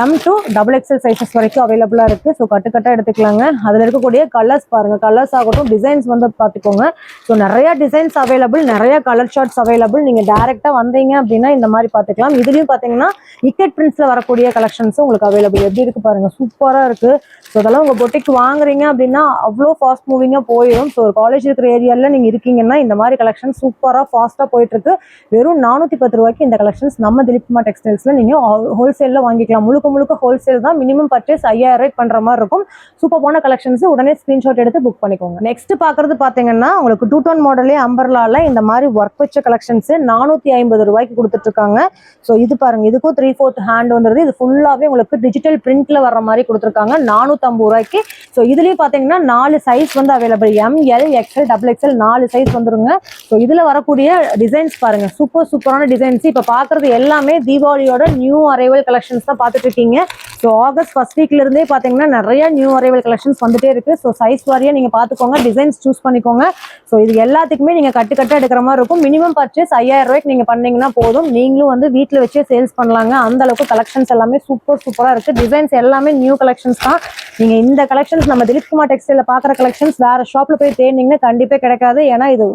M to double XL sizes வரைக்கும் அவைலபிளாக இருக்குது ஸோ கட்டுக்கட்டாக எடுத்துக்கலாங்க. அதில் இருக்கக்கூடிய கலர்ஸ் பாருங்கள் கலர்ஸ் ஆகட்டும் டிசைன்ஸ் வந்து பார்த்துக்கோங்க. ஸோ நிறையா டிசைன்ஸ் அவைலபிள் நிறையா கலர் ஷார்ட்ஸ் அவைலபிள் நீங்கள் டேரெக்டாக வந்தீங்க அப்படின்னா இந்த மாதிரி பார்த்துக்கலாம். இதுலேயும் பார்த்தீங்கன்னா இக்கெட் பிரிண்ட்ஸில் வரக்கூடிய கலெக்ஷன்ஸும் உங்களுக்கு அவைலபிள் எப்படி இருக்குது பாருங்கள் சூப்பராக இருக்குது ஸோ அதெல்லாம் உங்கள் பொட்டிக்கு வாங்குறீங்க அப்படின்னா அவ்வளோ ஃபாஸ்ட் மூவிங்காக போயிடும். ஸோ ஒரு காலேஜ் இருக்கிற ஏரியாவில் நீங்கள் இருக்கீங்கன்னா இந்த மாதிரி கலெக்ஷன் சூப்பராக ஃபாஸ்ட்டாக போயிட்டுருக்கு வெறும் நானூற்றி பத்து ரூபாய்க்கு இந்த கலெக்ஷன்ஸ் நம்ம திலீப்மா டெக்ஸ்டைல்ஸில் நீங்கள் ஹோல்சேலில் வாங்கி வாங்கிக்கலாம். முழுக்க முழுக்க ஹோல்சேல் தான். மினிமம் பர்ச்சேஸ் ஐயாயிரம் ரூபாய் பண்ற மாதிரி இருக்கும். சூப்பரான கலெக்ஷன்ஸ் உடனே ஸ்கிரீன்ஷாட் எடுத்து புக் பண்ணிக்கோங்க. நெக்ஸ்ட் பாக்குறது பார்த்தீங்கன்னா உங்களுக்கு டூ டோன் மாடலே அம்பர்லால இந்த மாதிரி ஒர்க் வச்ச கலெக்ஷன்ஸ் நானூற்றி ஐம்பது ரூபாய்க்கு கொடுத்துட்ருக்காங்க. ஸோ இது பாருங்க. இதுக்கும் த்ரீ ஃபோர்த் ஹேண்ட் வந்துருது. இது ஃபுல்லாவே உங்களுக்கு டிஜிட்டல் பிரிண்ட்ல வர்ற மாதிரி கொடுத்துருக்காங்க. நானூற்றம்பது ரூபாய்க்கு. ஸோ இதுலயும் பார்த்தீங்கன்னா நாலு சைஸ் வந்து available M L XL double XL நாலு சைஸ் வந்துருங்க. ஸோ இதில் வரக்கூடிய டிசைன்ஸ் பாருங்க. சூப்பர் சூப்பரான டிசைன்ஸ் இப்போ பாக்குறது எல்லாமே தீபாவளியோட நியூ அரைவல் கலெக்ஷன்ஸ் தான் பார்த்துட்டு இருக்கீங்க ஸோ ஆகஸ்ட் ஃபர்ஸ்ட் வீக்ல இருந்தே பார்த்தீங்கன்னா நிறைய நியூ அரைவல் கலெக்ஷன்ஸ் வந்துட்டே இருக்கு. ஸோ சைஸ் வாரியாக நீங்கள் பார்த்துக்கோங்க டிசைன்ஸ் சூஸ் பண்ணிக்கோங்க. ஸோ இது எல்லாத்துக்குமே நீங்கள் கட்டு கட்டு எடுக்கிற மாதிரி இருக்கும். மினிமம் பர்ச்சேஸ் ஐயாயிரம் ரூபாய்க்கு நீங்கள் பண்ணீங்கன்னா போதும். நீங்களும் வந்து வீட்டில் வச்சே சேல்ஸ் பண்ணலாங்க. அந்த அளவுக்கு கலெக்ஷன்ஸ் எல்லாமே சூப்பர் சூப்பராக இருக்கு. டிசைன்ஸ் எல்லாமே நியூ கலெக்ஷன்ஸ் தான். நீங்கள் இந்த கலெக்ஷன்ஸ் நம்ம திலீப் குமார் டெக்ஸ்டைல பார்க்குற கலெக்ஷன்ஸ் வேற ஷாப்பில் போய் தேடினீங்கன்னா கண்டிப்பாக கிடைக்காது. ஏன்னா இது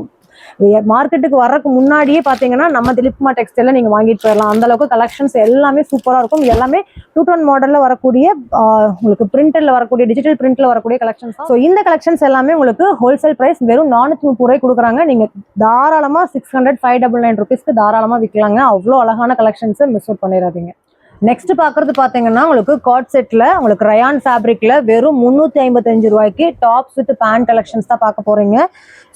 மார்க்கெட்டுக்கு வர்றதுக்கு முன்னாடியே பார்த்தீங்கன்னா நம்ம திலிப்மா டெக்ஸ்டைலில் நீங்கள் வாங்கிட்டு போயிடலாம் அந்தளவுக்கு கலெக்ஷன்ஸ் எல்லாமே சூப்பராக இருக்கும். எல்லாமே டூ டோன் மாடலில் வரக்கூடிய உங்களுக்கு பிரிண்டில் வரக்கூடிய டிஜிட்டல் பிரிண்டில் வரக்கூடிய கலெக்ஷன்ஸ் ஸோ இந்த கலெக்ஷன்ஸ் எல்லாமே உங்களுக்கு ஹோல்சேல் ப்ரைஸ் வெறும் நானூற்றி முப்பது ரூபாய் கொடுக்குறாங்க. நீங்கள் தாராளமாக six hundred five double nine ருபீஸ்க்கு தாராளமாக விற்கலாங்க அவ்வளோ அழகான கலெக்ஷன்ஸை மிஸ் அவுட் பண்ணிடாதீங்க. நெக்ஸ்ட் பாக்குறது பார்த்தீங்கன்னா உங்களுக்கு காட் செட்டில் உங்களுக்கு ரயான் ஃபேப்ரிக்கில் வெறும் முந்நூற்றி ஐம்பத்தஞ்சு ரூபாய்க்கு டாப்ஸ் வித் பேண்ட் கலெக்ஷன்ஸ் தான் பார்க்க போகிறீங்க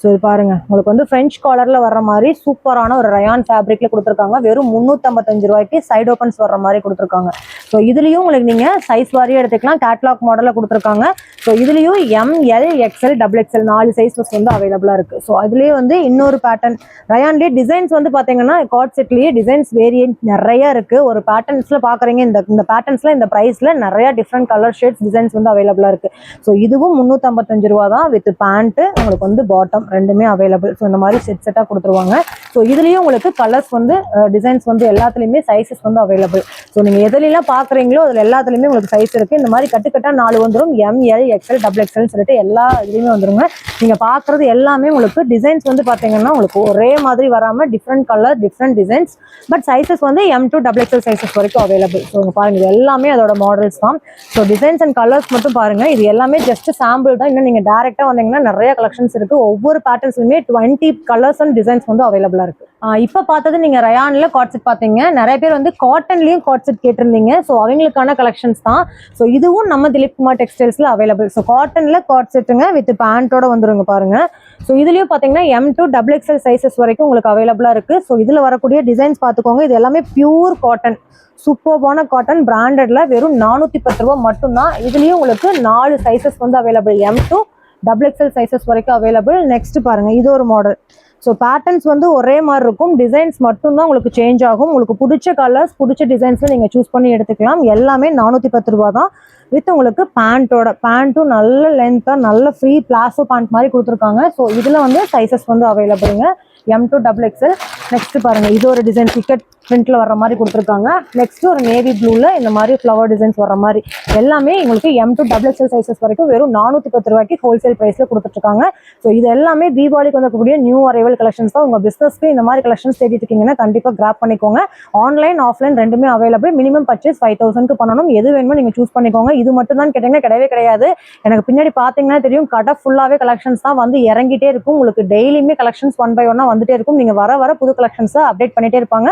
ஸோ இது பாருங்க. உங்களுக்கு வந்து ஃப்ரெஞ்ச் காலரில் வர்ற மாதிரி சூப்பரான ஒரு ரயான் ஃபேப்ரிக்கில் கொடுத்துருக்காங்க. வெறும் முந்நூற்றம்பத்தஞ்சு ரூபாய்க்கு சைடு ஓப்பன்ஸ் வர்ற மாதிரி கொடுத்துருக்காங்க. ஸோ இதுலேயும் உங்களுக்கு நீங்கள் சைஸ் வாரியாக எடுத்துக்கலாம். கேட்லாக் மாடலில் கொடுத்துருக்காங்க. ஸோ இதுலேயும் M L XL double XL நாலு சைஸஸ் வந்து அவைலபிளாக இருக்குது ஸோ அதுலேயே வந்து இன்னொரு பேட்டர்ன் ரயான்லேயே டிசைன்ஸ் வந்து பார்த்தீங்கன்னா காட் செட்லேயே டிசைன்ஸ் வேரியன்ட் நிறையா இருக்குது ஒரு பேட்டர்ன்ஸில் பார்க்குறீங்க இந்த இந்த பேட்டர்ன்ஸில் இந்த ப்ரைஸில் நிறையா டிஃப்ரெண்ட் கலர் ஷேட்ஸ் டிசைன்ஸ் வந்து அவைலபிளாக இருக்குது ஸோ இதுவும் முந்நூற்றம்பத்தஞ்சு ரூபா தான் வித் பேண்ட்டு உங்களுக்கு வந்து பாட்டம் ரெண்டுமே அவைலபிள் ஸோ இந்த மாதிரி செட் செட்டாக கொடுத்துருவாங்க. ஸோ இதுலேயும் உங்களுக்கு கலர்ஸ் வந்து டிசைன்ஸ் வந்து எல்லாத்துலேயுமே சைஸஸ் வந்து அவைலபிள் ஸோ நீங்கள் எதுலாம் பார்க்குறீங்களோ அதில் எல்லாத்துலேயுமே உங்களுக்கு சைஸ் இருக்குது இந்த மாதிரி கட்டுக்கட்டா நாலு வந்துடும் எம்எல் எக்ஸ்எல் டபுள் எக்ஸ்எல் சொல்லிட்டு எல்லா இதுலேயுமே வந்துருங்க. நீங்கள் பார்க்குறது எல்லாமே உங்களுக்கு டிசைன்ஸ் வந்து பார்த்தீங்கன்னா உங்களுக்கு ஒரே மாதிரி வராமல் different colour different designs but sizes வந்து M to double XL sizes வரைக்கும் அவைலபிள் ஸோ பாருங்க இது எல்லாமே அதோட மாடல்ஸ் தான். ஸோ டிசைன்ஸ் அண்ட் கலர்ஸ் மட்டும் பாருங்க. இது எல்லாமே ஜஸ்ட் சாம்பிள் தான். இன்னும் நீங்கள் டேரெக்டாக வந்தீங்கன்னா நிறைய கலெக்ஷன்ஸ் இருக்கு. ஒவ்வொரு பேட்டர்ன்ஸுமே டுவெண்ட்டி கலர்ஸ் அண்ட் டிசைன்ஸ் வந்து அவைலபிளாக இருக்கு. இப்போ பார்த்தது நீங்கள் ரயானில் காட் செட் பார்த்தீங்க. நிறைய பேர் வந்து காட்டன்லேயும் காட் செட் கேட்டிருந்தீங்க. ஸோ அவங்களுக்கான கலெக்ஷன்ஸ் தான். ஸோ இதுவும் நம்ம திலீப் குமார் டெக்ஸ்டைல்ஸில் அவைலபிள் ஸோ காட்டனில் காட் செட்டுங்க வித் பேண்ட்டோட வந்துருங்க பாருங்கள் ஸோ இதுலேயும் பார்த்தீங்கன்னா M to double XL sizes வரைக்கும் உங்களுக்கு அவைலபிளாக இருக்குது ஸோ இதில் வரக்கூடிய டிசைன்ஸ் பார்த்துக்கோங்க. இது எல்லாமே பியூர் காட்டன் சூப்பர்பான காட்டன் பிராண்டடில் வெறும் நானூற்றி பத்து ரூபா மட்டும்தான். இதுலேயும் உங்களுக்கு நாலு சைஸஸ் வந்து available M to double XL sizes வரைக்கும் அவைலபிள் நெக்ஸ்ட் பாருங்கள் இது ஒரு மாடல் ஸோ பேட்டர்ன்ஸ் வந்து ஒரே மாதிரி இருக்கும். டிசைன்ஸ் மட்டும்தான் உங்களுக்கு சேஞ்ச் ஆகும். உங்களுக்கு பிடிச்ச கலர்ஸ் பிடிச்ச டிசைன்ஸில் நீங்கள் சூஸ் பண்ணி எடுத்துக்கலாம். எல்லாமே நானூற்றி பத்து ரூபா தான் வித் உங்களுக்கு பேண்ட்டோட பேண்ட்டும் நல்ல லென்த்தாக நல்ல ஃப்ரீ பிளாஸோ பேண்ட் மாதிரி கொடுத்துருக்காங்க. ஸோ இதில் வந்து சைஸஸ் வந்து அவைலபிளுங்க M to double XL next பாருங்கள் இது ஒரு டிசைன் டிக்கெட் பிரிண்ட்ல வர்ற மாதிரி கொடுத்துருக்காங்க. நெக்ஸ்ட் ஒரு நேவி ப்ளூல இந்த மாதிரி ஃப்ளவர் டிசைன்ஸ் வர மாதிரி. எல்லாமே உங்களுக்கு M to double XL sizes வரைக்கும் வெறும் நானூற்றி பத்து ரூபாய்க்கு ஹோல்சேல் பிரைஸ்ல கொடுத்துருக்காங்க ஸோ இது எல்லாமே தீபாவளிக்கு வந்தக்கூடிய நியூ அரைவல் கலெக்ஷன்ஸ் தான். உங்க பிசினஸ்க்கு இந்த மாதிரி கலெக்ஷன்ஸ் தேடிட்டு இருக்கீங்கன்னா கண்டிப்பா கிராப் பண்ணிக்கோங்க. ஆன்லைன் ஆஃப்லைன் ரெண்டுமே அவைலபிள் மினிமம் பர்ச்சேஸ் ஃபைவ் தௌசண்ட்க்கு பண்ணணும். எது வேணுமோ நீங்க சூஸ் பண்ணிக்கோங்க. இது மட்டும் தான் கேட்டீங்கன்னா கிடையவே கிடையாது. எனக்கு பின்னாடி பாத்தீங்கன்னா தெரியும் கடை ஃபுல்லாவே கலெக்ஷன்ஸ் தான் வந்து இறங்கிட்டே இருக்கும். உங்களுக்கு டெய்லியுமே கலெக்ஷன்ஸ் ஒன் பை ஒன்னா வந்துட்டே இருக்கும். நீங்க வர வர புது கலெக்ஷன்ஸ் அப்டேட் பண்ணிட்டே இருப்பாங்க.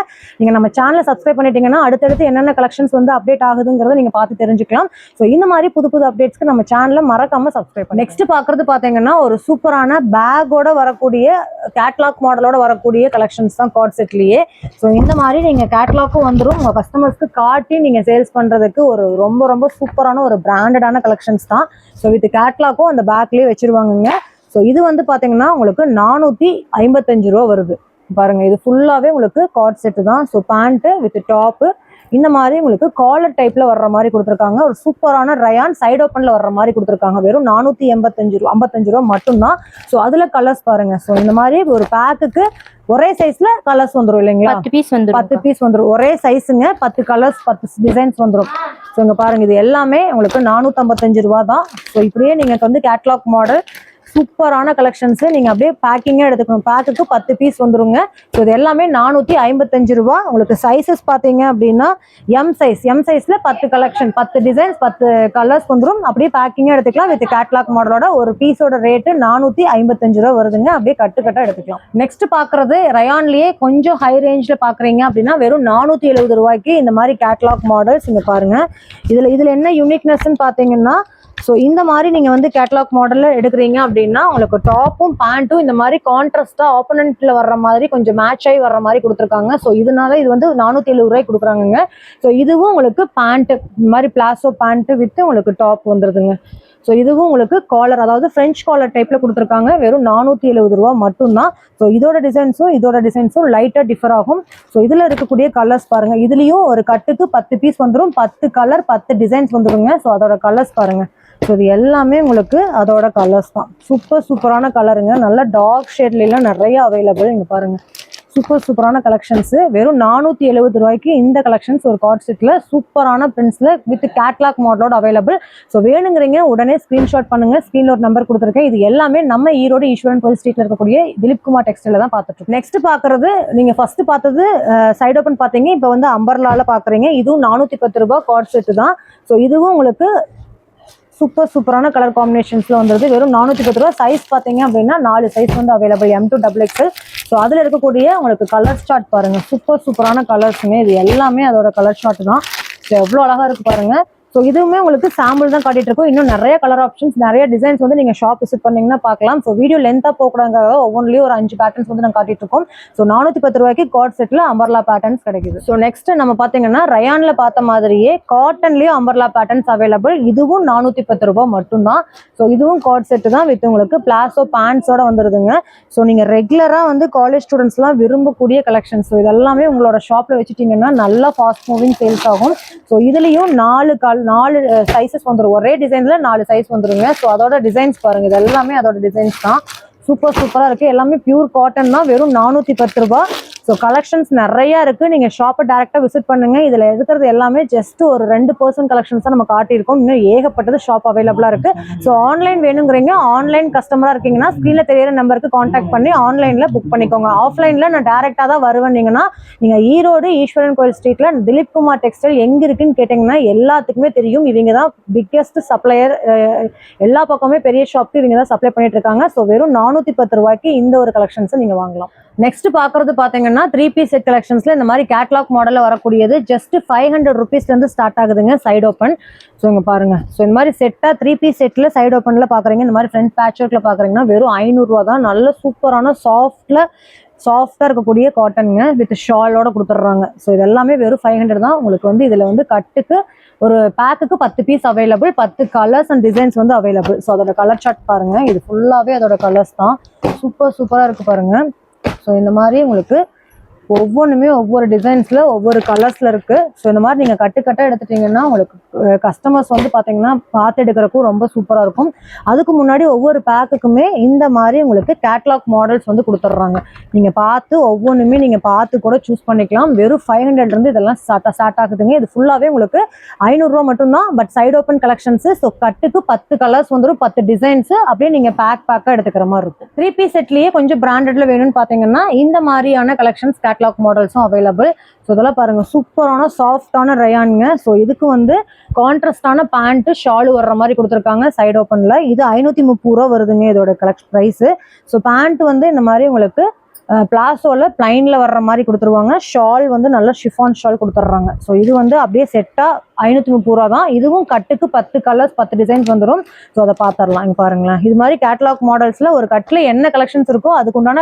நீங்க நம்ம சேனலை சப்ஸ்கிரைப் பண்ணிட்டீங்கன்னா அடுத்தடுத்து என்னென்ன கலெக்ஷன்ஸ் வந்து அப்டேட் ஆகுதுங்கிறத நீங்க பார்த்து தெரிஞ்சுக்கலாம். ஸோ இந்த மாதிரி புது புது அப்டேட்ஸ்க்கு நம்ம சேனலை மறக்காம சப்ஸ்கிரைப் பண்ணி நெக்ஸ்ட் பாக்குறது பாத்தீங்கன்னா ஒரு சூப்பரான பேக்கோட வரக்கூடிய கேட்லாக் மாடலோட வரக்கூடிய கலெக்ஷன்ஸ் தான் கார்ட் செட்லயே ஸோ இந்த மாதிரி நீங்க கேட்லாக்கும் வந்துடும் உங்க கஸ்டமர்ஸ்க்கு காட்டி நீங்க சேல்ஸ் பண்றதுக்கு ஒரு ரொம்ப ரொம்ப சூப்பரான ஒரு பிராண்டடான கலெக்ஷன்ஸ் தான். ஸோ வித் கேட்லாக்கும் அந்த பேக்லயே வச்சிருவாங்கங்க. ஸோ இது வந்து பாத்தீங்கன்னா உங்களுக்கு நானூத்தி ஐம்பத்தஞ்சு ரூபா வருது. பாருங்க இது ஃபுல்லாவே உங்களுக்கு கார்ட் செட்டு தான். ஸோ பேண்ட்டு வித் டாப்பு இந்த மாதிரி உங்களுக்கு காலர் டைப்ல வர்ற மாதிரி கொடுத்துருக்காங்க. ஒரு சூப்பரான ரயான் சைடு ஓப்பன்ல வர்ற மாதிரி கொடுத்துருக்காங்க. வெறும் நானூத்தி எண்பத்தஞ்சு ரூபா ஐம்பத்தஞ்சு ரூபா மட்டும்தான். ஸோ அதுல கலர்ஸ் பாருங்க. ஸோ இந்த மாதிரி ஒரு பேக்குக்கு ஒரே சைஸ்ல கலர்ஸ் வந்துரும் இல்லைங்களா? பத்து பீஸ் பத்து வந்துடும் பீஸ் வந்துரும். ஒரே சைஸுங்க பத்து கலர்ஸ் பத்து டிசைன்ஸ் வந்துரும். ஸோ இங்க பாருங்க இது எல்லாமே உங்களுக்கு நானூற்றம்பத்தஞ்சு ரூபா தான். ஸோ இப்படியே நீங்க வந்து கேட்லாக் மாடல் சூப்பரான கலெக்ஷன்ஸ் நீங்க அப்படியே பேக்கிங்காக எடுத்துக்கணும். பேக்குக்கு பத்து பீஸ் வந்துருங்க. ஸோ இது எல்லாமே நானூற்றி ஐம்பத்தஞ்சு ரூபா. உங்களுக்கு சைஸஸ் பார்த்தீங்க அப்படின்னா எம் சைஸ் எம் சைஸ்ல பத்து கலெக்ஷன் பத்து டிசைன்ஸ் பத்து கலர்ஸ் வந்துடும் அப்படியே பேக்கிங்காக எடுத்துக்கலாம். வித் கேட்லாக் மாடலோட ஒரு பீஸோட ரேட்டு நானூற்றி ஐம்பத்தஞ்சு ரூபா வருதுங்க. அப்படியே கட்டுக்கட்டாக எடுத்துக்கலாம். நெக்ஸ்ட் பார்க்குறது ரயான்லயே கொஞ்சம் ஹை ரேஞ்சில் பார்க்குறீங்க அப்படின்னா வெறும் நானூற்றி எழுபது ரூபாய்க்கு இந்த மாதிரி கேட்லாக் மாடல்ஸ் இங்கே பாருங்க. இதில் இதில் என்ன யூனிக்னஸ்ன்னு பார்த்தீங்கன்னா ஸோ இந்த மாதிரி நீங்கள் வந்து கேட்லாக் மாடலில் எடுக்கிறீங்க அப்படின்னா உங்களுக்கு டாப்பும் பேண்ட்டும் இந்த மாதிரி கான்ட்ராஸ்டாக ஆப்போனண்ட்டில் வர்ற மாதிரி கொஞ்சம் மேட்ச் ஆகி வர்ற மாதிரி கொடுத்துருக்காங்க. ஸோ இதனால இது வந்து நானூற்றி எழுபது ரூபாய் கொடுக்குறாங்கங்க. ஸோ இதுவும் உங்களுக்கு பேண்ட்டு இந்த மாதிரி பிளாசோ பேண்ட்டு வித்து உங்களுக்கு டாப் வந்துருதுங்க. ஸோ இதுவும் உங்களுக்கு காலர் அதாவது ஃப்ரெஞ்ச் காலர் டைப்பில் கொடுத்துருக்காங்க. வெறும் நானூற்றி எழுபது ரூபா மட்டும்தான். ஸோ இதோட டிசைன்ஸும் இதோட டிசைன்ஸும் லைட்டாக டிஃபர் ஆகும். ஸோ இதில் இருக்கக்கூடிய கலர்ஸ் பாருங்கள் இதுலேயும் ஒரு கட்டுக்கு பத்து பீஸ் வந்துடும் பத்து கலர் பத்து டிசைன்ஸ் வந்துடுங்க ஸோ அதோட கலர்ஸ் பாருங்கள் ஸோ இது எல்லாமே உங்களுக்கு அதோட கலர்ஸ் தான். சூப்பர் சூப்பரான கலருங்க நல்ல டார்க் ஷேட்லாம் நிறைய அவைலபிள் இங்கே பாருங்கள் சூப்பர் சூப்பரான கலெக்ஷன்ஸு வெறும் நானூற்றி எழுபது ரூபாய்க்கு இந்த கலெக்ஷன்ஸ் ஒரு கார்ட் செட்டில் சூப்பரான பிரிண்ட்ஸில் வித் கேட்லாக் மாடலோட அவைலபிள் ஸோ வேணுங்கிறீங்க உடனே ஸ்க்ரீன்ஷாட் பண்ணுங்க. ஸ்க்ரீனில் ஒரு நம்பர் கொடுத்துருக்கேன். இது எல்லாமே நம்ம ஈரோடு ஈஸ்வரன் கோயில் ஸ்ட்ரீட்டில் இருக்கக்கூடிய திலீப் குமார் டெக்ஸ்டைல தான் பார்த்துட்டு நெக்ஸ்ட் பார்க்குறது நீங்கள் ஃபஸ்ட்டு பார்த்தது சைடு ஓப்பன் பார்த்தீங்க. இப்போ வந்து அம்பர்லாவில் பார்க்குறீங்க. இதுவும் நானூற்றி பத்து ரூபாய் கார்ட் செட்டு தான். ஸோ இதுவும் உங்களுக்கு சூப்பர் சூப்பரான கலர் காம்பினேஷன்ஸில் வந்துருது வெறும் நானூற்றி பத்து ரூபா சைஸ் பார்த்தீங்க அப்படின்னா நாலு சைஸ் வந்து available M to double XL so அதில் இருக்கக்கூடிய உங்களுக்கு கலர் ஸ்டார்ட் பாருங்கள் சூப்பர் சூப்பரான கலர்ஸுமே இது எல்லாமே அதோட கலர் ஷார்ட் தான். ஸோ எவ்வளோ அழகாக இருக்குது பாருங்கள் ஸோ இதுவுமே உங்களுக்கு சாம்பிள் தான் காட்டிட்டு இருக்கும் இன்னும் நிறைய கலர் ஆப்ஷன்ஸ் நிறைய டிசைன்ஸ் வந்து நீங்கள் ஷாப் விசிட் பண்ணீங்கன்னா பார்க்கலாம். ஸோ வீடியோ லென்த்தாக போகக்கூடாங்க ஒவ்வொன்றிலையும் ஒரு அஞ்சு பேட்டர்ன்ஸ் வந்து நாங்கள் காட்டிட்டு இருக்கோம். ஸோ நானூற்றி பத்து ரூபாய்க்கு காட் செட்டில் அம்பர்லா பேட்டர்ன்ஸ் கிடைக்குது. ஸோ நெக்ஸ்ட் நம்ம பார்த்தீங்கன்னா ரயானில் பார்த்த மாதிரியே காட்டன்லேயும் அம்பர்லா பேட்டர்ன்ஸ் அவைலபிள் இதுவும் நானூற்றி பத்து ரூபாய் மட்டும்தான். ஸோ இதுவும் காட் செட்டு தான் வித் உங்களுக்கு பிளாஸோ பேண்ட்ஸோட வந்துருதுங்க. ஸோ நீங்கள் ரெகுலராக வந்து காலேஜ் ஸ்டூடெண்ட்ஸ்லாம் விரும்பக்கூடிய கலெக்ஷன்ஸ் ஸோ இதெல்லாமே உங்களோட ஷாப்பில் வச்சுட்டீங்கன்னா நல்லா ஃபாஸ்ட் மூவிங் சேல்ஸ் ஆகும். ஸோ இதுலேயும் நாலு கால் நாலு சைஸஸ் வந்துடும் ஒரே டிசைன்ல நாலு சைஸ் வந்துருங்க. ஸோ அதோட டிசைன்ஸ் பாருங்க. இது எல்லாமே அதோட டிசைன்ஸ் தான். சூப்பர் சூப்பராக இருக்குது எல்லாமே பியூர் காட்டன் தான். வெறும் நானூற்றி பத்து ரூபா ஸோ கலெக்ஷன்ஸ் நிறையா இருக்குது நீங்கள் ஷாப்பை டேரெக்டாக விசிட் பண்ணுங்கள் இதில் இருக்கிறது எல்லாமே ஜஸ்ட் ஒரு ரெண்டு பர்சன்ட் கலெக்ஷன்ஸ் தான் நம்ம காட்டியிருக்கோம். இன்னும் ஏகப்பட்டது ஷாப் அவைலபிளாக இருக்குது ஸோ ஆன்லைன் வேணுங்கிறீங்க ஆன்லைன் கஸ்டமராக இருக்கீங்கன்னா ஸ்க்ரீனில் தெரியிற நம்பருக்கு காண்டாக்ட் பண்ணி ஆன்லைனில் புக் பண்ணிக்கோங்க. ஆஃப்லைனில் நான் டேரெக்டாக தான் வருவேன்னீங்கன்னா நீங்கள் ஈரோடு ஈஸ்வரன் கோயில் ஸ்ட்ரீட்டில் திலீப் குமார் டெக்ஸ்டைல் எங்கே இருக்குன்னு கேட்டிங்கன்னா எல்லாத்துக்குமே தெரியும். இவங்க தான் பிக்கெஸ்ட் சப்ளையர் எல்லா பக்கமே பெரிய ஷாப்க்கு இவங்க தான் சப்ளை பண்ணிட்டு இருக்காங்க. ஸோ வெறும் நானூற்றி பத்து ரூபாய்க்கு இந்த ஒரு கலெக்ஷன்ஸை நீங்கள் வாங்கலாம். நெக்ஸ்ட் பார்க்கறது பார்த்தீங்கன்னா த்ரீ பீஸ் செட் கலெக்ஷன்ஸில் இந்த மாதிரி கேட்லாக் மாடலில் வரக்கூடியது ஜஸ்ட் ஃபைவ் ஹண்ட்ரட் ருபீஸ்லேருந்து ஸ்டார்ட் ஆகுதுங்க சைடு ஓப்பன் ஸோ இங்கே பாருங்க. ஸோ இந்த மாதிரி செட்டாக த்ரீ பீஸ் செட்டில் சைடு ஓப்பனில் பார்க்குறீங்க இந்த மாதிரி ஃப்ரண்ட் பேட்ச் ஒர்க்கில் பார்க்குறீங்கன்னா வெறும் ஐநூறுரூவா தான். நல்ல சூப்பரான சாஃப்டில் சாஃப்டாக இருக்கக்கூடிய காட்டனுங்க வித் ஷாலோட கொடுத்துட்றாங்க. ஸோ இது எல்லாமே வெறும் ஃபைவ் ஹண்ட்ரட் தான். உங்களுக்கு வந்து இதில் வந்து கட்டுக்கு ஒரு பேக்குக்கு பத்து பீஸ் அவைலபிள் பத்து கலர்ஸ் அண்ட் டிசைன்ஸ் வந்து அவைலபிள் ஸோ அதோட கலர் சார்ட் பாருங்கள் இது ஃபுல்லாகவே அதோட கலர்ஸ் தான். சூப்பர் சூப்பராக இருக்குது பாருங்கள் ஸோ இந்த மாதிரி உங்களுக்கு ஒவ்வொன்றுமே ஒவ்வொரு டிசைன்ஸில் ஒவ்வொரு கலர்ஸில் இருக்குது ஸோ இந்த மாதிரி நீங்கள் கட்டுக்கட்டாக எடுத்துட்டிங்கன்னா உங்களுக்கு கஸ்டமர்ஸ் வந்து பார்த்தீங்கன்னா பார்த்து எடுக்கிறக்கும் ரொம்ப சூப்பராக இருக்கும். அதுக்கு முன்னாடி ஒவ்வொரு பேக்குக்குமே இந்த மாதிரி உங்களுக்கு கேட்லாக் மாடல்ஸ் வந்து கொடுத்துட்றாங்க. நீங்கள் பார்த்து ஒவ்வொன்றுமே நீங்கள் பார்த்து கூட சூஸ் பண்ணிக்கலாம். வெறும் ஃபைவ் ஹண்ட்ரட்லேருந்து இதெல்லாம் ஸ்டார்ட் ஸ்டார்ட் ஆகுதுங்க. இது ஃபுல்லாகவே உங்களுக்கு ஐநூறுரூவா மட்டும்தான் but side open collections so கட்டுக்கு பத்து கலர்ஸ் வந்துடும் பத்து டிசைன்ஸு அப்படியே நீங்கள் பேக் பேக்காக எடுத்துக்கிற மாதிரி இருக்கும். த்ரீ பீஸ் செட்லேயே கொஞ்சம் பிராண்டட்ல வேணும்னு பார்த்தீங்கன்னா இந்த மாதிரியான கலெக்ஷன்ஸ் கேட்லாக் மாடல்ஸும் அவைலபிள் ஸோ இதெல்லாம் பாருங்கள் சூப்பரான சாஃப்டான ரயானுங்க ஸோ இதுக்கு வந்து கான்ட்ராஸ்டான பேண்ட்டு ஷாலு வர்ற மாதிரி கொடுத்துருக்காங்க சைடு ஓப்பனில் இது ஐநூற்றி முப்பது ரூபா வருதுங்க இதோட கலெக்ஷன் ப்ரைஸு ஸோ பேண்ட் வந்து இந்த மாதிரி உங்களுக்கு பிளாசோவில் பிளைனில் வர்ற மாதிரி கொடுத்துருவாங்க. ஷால் வந்து நல்ல ஷிஃபான் ஷால் கொடுத்துட்றாங்க ஸோ இது வந்து அப்படியே செட்டாக ஐநூற்றி முப்பது ரூபா தான். இதுவும் கட்டுக்கு பத்து கலர்ஸ் பத்து டிசைன்ஸ் வந்துடும் ஸோ அதை பார்த்துடலாம் இங்கே பாருங்களேன். இது மாதிரி கேட்லாக் மாடல்ஸில் ஒரு கட்டில் என்ன கலெக்ஷன்ஸ் இருக்கோ அதுக்குண்டான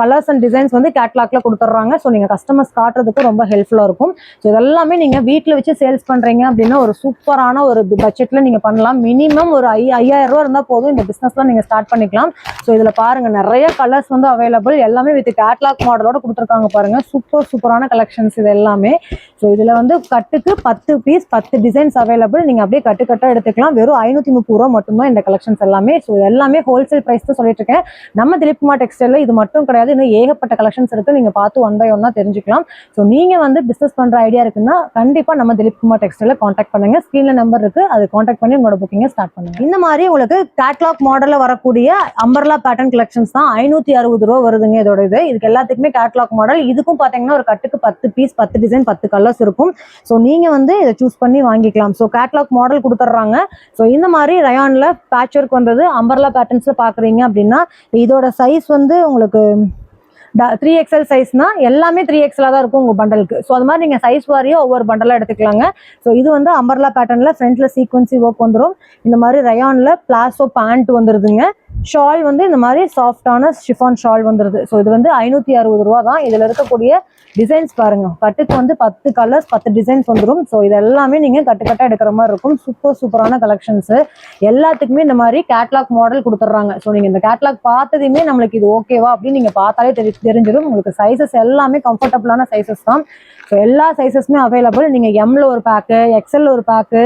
கலர்ஸ் அண்ட் டிசைன்ஸ் வந்து கேட்லாக்ல கொடுத்துட்றாங்க ஸோ நீங்கள் கஸ்டமர்ஸ் காட்டுறதுக்கு ரொம்ப ஹெல்ப்ஃபுல்லாக இருக்கும். ஸோ இதெல்லாமே நீங்கள் வீட்டில் வச்சு சேல்ஸ் பண்ணுறீங்க அப்படின்னா ஒரு சூப்பரான ஒரு பட்ஜெட்டில் நீங்கள் பண்ணலாம். மினிமம் ஒரு ஐ ஐயாயிரம் ரூபா இருந்தால் போதும். இந்த பிஸ்னஸ்லாம் நீங்கள் ஸ்டார்ட் பண்ணிக்கலாம். ஸோ இதில் பாருங்கள் நிறைய கலர்ஸ் வந்து அவைலபிள் எல்லாமே வித் கேட்லாக் மாடலோட கொடுத்துருக்காங்க பாருங்கள் சூப்பர் சூப்பரான கலெக்ஷன்ஸ் இது எல்லாமே. ஸோ இதில் வந்து கட்டுக்கு பத்து பீஸ் பத்து டிசைன்ஸ் அவைலபிள் நீங்கள் அப்படியே கட்டு கட்டாக எடுத்துக்கலாம். வெறும் ஐநூற்றி முப்பது ரூபா மட்டும்தான் இந்த கலெக்ஷன்ஸ் எல்லாமே. ஸோ எல்லாமே ஹோல்சேல் ப்ரைஸ் தான் சொல்லிட்டு இருக்கேன். நம்ம திலீப் டெக்ஸ்டைலில் இது மட்டும் கிடையாது. இன்னும் ஏகப்பட்ட கலெக்ஷன்ஸ் இருக்குது நீங்கள் பார்த்து ஒன் பை ஒன்னாக தெரிஞ்சுக்கலாம். ஸோ நீங்கள் வந்து பிஸ்னஸ் பண்ணுற ஐடியா இருக்குன்னா கண்டிப்பாக நம்ம திலீப்குமார் டெக்ஸ்டைலில் காண்டாக்ட் பண்ணுங்க. ஸ்க்ரீனில் நம்பர் இருக்குது அது காண்டாக்ட் பண்ணி உங்களோட புக்கிங்கை ஸ்டார்ட் பண்ணுங்க. இந்த மாதிரி உங்களுக்கு கேட்லாக் மாடலில் வரக்கூடிய அம்பர்லா பேட்டர்ன் கலெக்ஷன்ஸ் தான் ஐநூற்றி அறுபது ரூபா வருதுங்க இதோட இது. இதுக்கு எல்லாத்துக்குமே கேட்லாக் மாடல் இதுக்கும் பார்த்தீங்கன்னா ஒரு கட்டுக்கு பத்து பீஸ் பத்து டிசைன் பத்து கலர்ஸ் இருக்கும். ஸோ நீங்கள் வந்து இதை சூஸ் பண்ணி வாங்கிக்கலாம். ஸோ கேட்லாக் மாடல் கொடுத்துட்றாங்க ஸோ இந்த மாதிரி ரயானில் பேட்ச் ஒர்க் வந்தது. அம்பர்லா பேட்டர்ன்ஸில் பார்க்குறீங்க அப்படின்னா இதோட சைஸ் வந்து உங்களுக்கு த்ரீ எக்ஸ்எல் சைஸ்னா எல்லாமே த்ரீ எக்ஸ்எலாக தான் இருக்கும் உங்கள் பண்டலுக்கு ஸோ அது மாதிரி நீங்கள் சைஸ் வாரியாக ஒவ்வொரு பண்டலாக எடுத்துக்கலாங்க. ஸோ இது வந்து அம்பர்லா பேட்டர்னில் ஃப்ரண்ட்டில் சீக்வன்சி ஒர்க் வந்துடும் இந்த மாதிரி ரயானில் பிளாஸோ பேண்ட் வந்துடுதுங்க ஷால் வந்து இந்த மாதிரி சாஃப்டான ஷிஃபான் ஷால் வந்துடுது ஸோ இது வந்து ஐநூற்றி அறுபது ரூபா தான் இதில் இருக்கக்கூடிய டிசைன்ஸ் பாருங்க. கட்டுக்கு வந்து பத்து கலர்ஸ் பத்து டிசைன்ஸ் வந்துடும் ஸோ இது எல்லாமே நீங்கள் கட்டுக்கட்டாக எடுக்கிற மாதிரி இருக்கும். சூப்பர் சூப்பரான கலெக்ஷன்ஸு எல்லாத்துக்குமே இந்த மாதிரி கேட்லாக் மாடல் கொடுத்துட்றாங்க. ஸோ நீங்கள் இந்த கேட்லாக் பார்த்ததையுமே நம்மளுக்கு இது ஓகேவா அப்படின்னு நீங்கள் பார்த்தாலே தெரி தெரிஞ்சிடும். உங்களுக்கு சைஸஸ் எல்லாமே கம்ஃபர்டபுளான சைஸஸ் தான். ஸோ எல்லா சைஸஸுமே அவைலபிள் நீங்கள் எம்ல ஒரு பேக்கு எக்ஸ்எல் ஒரு பேக்கு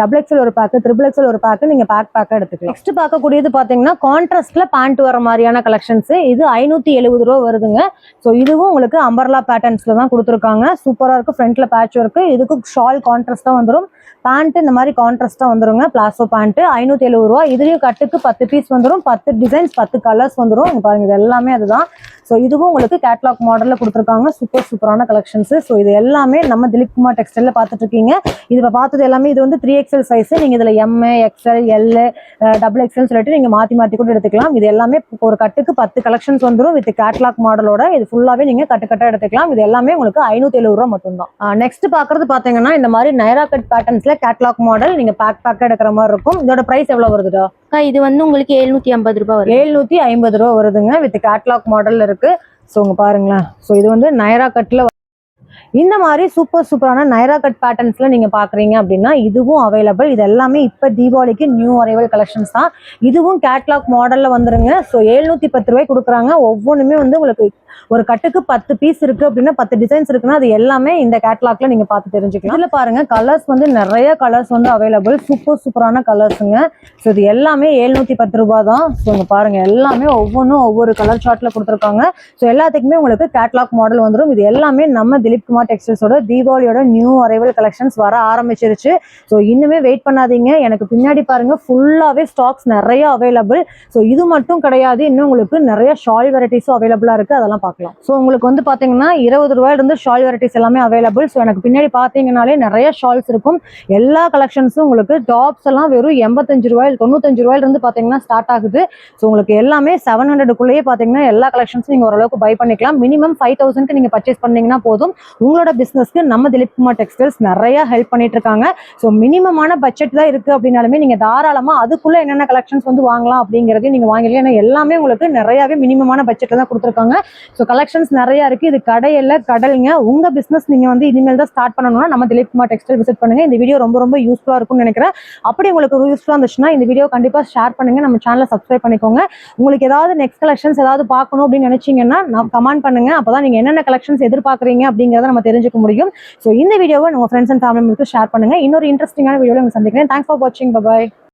டபுள் எக்ஸ்எல் ஒரு பேக்கு ட்ரிபிள் எக்ஸ்எல் ஒரு பேக்கு நீங்கள் பேக் பேக்காக எடுத்துக்கலாம். நெக்ஸ்ட் பார்க்கக்கூடியது பார்த்தீங்கன்னா கான்ட்ராஸ்ட்ல பேண்ட் வர மாதிரியான கலெக்ஷன்ஸ் இது ஐநூத்தி எழுபது ரூபா வருதுங்க. ஸோ இதுவும் உங்களுக்கு அம்பர்லா பேட்டர்ன்ஸ்ல தான் கொடுத்துருக்காங்க. சூப்பராக இருக்கு. ஃப்ரண்ட்ல பேட்ச் ஒர்க்கு இதுக்கு ஷால் கான்ட்ராஸ்டாக வந்துடும் பேண்ட் இந்த மாதிரி கான்ட்ராஸ்டா வந்துருங்க. பிளாசோ பேண்ட் ஐநூத்தி எழுபது ரூபா. இதுலயும் கட்டுக்கு பத்து பீஸ் வந்துடும் பத்து டிசைன்ஸ் பத்து கலர்ஸ் வந்துடும் இங்க பாருங்க இது எல்லாமே அதுதான். ஸோ இதுவும் உங்களுக்கு கேட்லாக் மாடலில் கொடுத்துருக்காங்க. சூப்பர் சூப்பரான கலெக்ஷன்ஸ் ஸோ இது எல்லாமே நம்ம திலீப் குமார் டெக்ஸ்டைலில் பார்த்துட்டு இருக்கீங்க இது இப்போ பார்த்தது எல்லாமே இது வந்து த்ரீ எக்ஸ்எல் சைஸ் நீங்கள் இதில் M XL L double XL சொல்லிட்டு நீங்கள் மாற்றி மாற்றி கூட எடுத்துக்கலாம். இது எல்லாமே ஒரு கட்டுக்கு பத்து கலெக்ஷன்ஸ் வந்துடும் வித் கேட்லாக் மாடலோட இது ஃபுல்லாகவே நீங்கள் கட்டு கட்டாக எடுத்துக்கலாம். இது எல்லாமே உங்களுக்கு ஐநூற்றி எழுபது ரூபா மட்டும்தான். நெக்ஸ்ட் பார்க்குறது பார்த்தீங்கன்னா இந்த மாதிரி நைரா கட் பேட்டர்ன்ஸில் கேட்லாக் மாடல் நீங்கள் பேக் பேக்காக எடுக்கிற மாதிரி இருக்கும். இதோட ப்ரைஸ் எவ்வளோ வருதுடா அக்கா இது வந்து உங்களுக்கு எழுநூத்தி ஐம்பது ரூபாய் வரும் ஏழ்நூத்தி ஐம்பது ரூபா வருதுங்க. வித் கேட்லாக் மாடல்ல இருக்கு. ஸோ உங்க பாருங்களேன். ஸோ இது வந்து நைரா கட்ல இந்த மாதிரி சூப்பர் சூப்பரான நைரா கட் பேட்டர்ன்ஸ்ல நீங்க பாக்குறீங்க அப்படின்னா இதுவும் அவைலபிள் இது எல்லாமே இப்ப தீபாவளிக்கு நியூ அரைவல் கலெக்ஷன்ஸ் தான். இதுவும் கேட்லாக் மாடல்ல வந்துருங்க. ஸோ எழுநூத்தி பத்து ரூபாய் கொடுக்குறாங்க. ஒவ்வொன்றுமே வந்து உங்களுக்கு ஒரு கட்டுக்கு பத்து பீஸ் இருக்கு அப்படின்னா பத்து டிசைன்ஸ் இருக்குன்னா அது எல்லாமே இந்த கேட்லாக்ல நீங்க பார்த்து தெரிஞ்சுக்கலாம். இதுல பாருங்க கலர்ஸ் வந்து நிறைய கலர்ஸ் வந்து அவைலபிள் சூப்பர் சூப்பரான கலர்ஸுங்க ஸோ இது எல்லாமே எழுநூத்தி பத்து ரூபாய் தான் ஸோ இங்க பாருங்க எல்லாமே ஒவ்வொன்றும் ஒவ்வொரு கலர் சார்ட்ல கொடுத்துருக்காங்க. ஸோ எல்லாத்துக்குமே உங்களுக்கு கேட்லாக் மாடல் வந்துடும் இது எல்லாமே நம்ம திலீப் குமார் டெக்ஸ்டைல்ஸோட தீபாவளியோட நியூ அரைவல் கலெக்ஷன்ஸ் வர ஆரம்பிச்சிருச்சு. ஸோ இன்னுமே வெயிட் பண்ணாதீங்க. எனக்கு பின்னாடி பாருங்க ஃபுல்லாகவே ஸ்டாக்ஸ் நிறைய அவைலபிள் ஸோ இது மட்டும் கிடையாது. இன்னும் உங்களுக்கு நிறைய ஷால் வெரைட்டிஸும் அவைலபிளாக இருக்கு. அதெல்லாம் பார்க்கலாம். ஸோ உங்களுக்கு வந்து பார்த்தீங்கன்னா இருபது ரூபாயிலிருந்து ஷால் வெரைட்டிஸ் எல்லாமே அவைலபிள் ஸோ எனக்கு பின்னாடி பார்த்தீங்கனாலே நிறைய ஷால்ஸ் இருக்கும். எல்லா கலெக்ஷன்ஸும் உங்களுக்கு டாப்ஸ் எல்லாம் வெறும் எண்பத்தஞ்சு ரூபாயில் தொண்ணூத்தஞ்சு ரூபாயிலிருந்து பார்த்தீங்கன்னா ஸ்டார்ட் ஆகுது. ஸோ உங்களுக்கு எல்லாமே செவன் ஹண்ட்ரடுக்குள்ளேயே பார்த்தீங்கன்னா எல்லா கலெக்ஷன்ஸும் நீங்கள் ஓரளவுக்கு பை பண்ணிக்கலாம். மினிமம் ஃபைவ் தௌசண்ட்க்கு நீங்கள் பர்ச்சேஸ் பண்ணீங்கன்னா போதும். உங்களோட பிஸ்னஸ்க்கு நம்ம திலீப் குமார் டெக்ஸ்டைல்ஸ் நிறைய ஹெல்ப் பண்ணிட்டு இருக்காங்க. ஸோ மினிமமான பட்ஜெட் தான் இருக்கு அப்படின்னாலுமே நீங்கள் தாராளமாக அதுக்குள்ளே என்னென்ன கலெக்ஷன்ஸ் வந்து வாங்கலாம் அப்படிங்கிறதையும் நீங்கள் வாங்கிக்கலாம். ஏன்னா எல்லாமே உங்களுக்கு நிறையவே மினிமமான பட்ஜெட்டில் தான் கொடுத்துருக்காங்க. ஸோ கலெக்ஷன்ஸ் நிறைய இருக்கு. இது கடையில கடலுங்க. உங்க பிசினஸ் நீங்க வந்து இனிமேல் தான் ஸ்டார்ட் பண்ணணும்னா நம்ம திலீப் குமார் டெக்ஸ்டைல் விசிட் பண்ணுங்க. இந்த வீடியோ ரொம்ப ரொம்ப யூஸ்ஃபுல்லா இருக்கும்னு நினைக்கிறேன். அப்படி உங்களுக்கு யூஸ்ஃபுல்லாக இருந்துச்சுன்னா இந்த வீடியோ கண்டிப்பா ஷேர் பண்ணுங்க. நம்ம சேனலை சப்ஸ்கிரைப் பண்ணிக்கோங்க. உங்களுக்கு ஏதாவது நெக்ஸ்ட் கலெக்ஷன்ஸ் ஏதாவது பார்க்கணும் அப்படின்னு நினைச்சீங்கன்னா நான் கமெண்ட் பண்ணுங்க. அப்பதான் நீங்க என்னென்ன கலெக்ஷன்ஸ் எதிர்பார்க்குறீங்க அப்படிங்கறத நம்ம தெரிஞ்சுக்க முடியும். ஸோ இந்த வீடியோவை உங்க ஃப்ரெண்ட்ஸ் அண்ட் ஃபேமிலி ஷேர் பண்ணுங்க. இன்னொரு இன்ட்ரெஸ்டிங்கான வீடியோவில் சந்திக்கிறேன். தேங்க்ஸ் ஃபார் வாட்சிங் பபாய்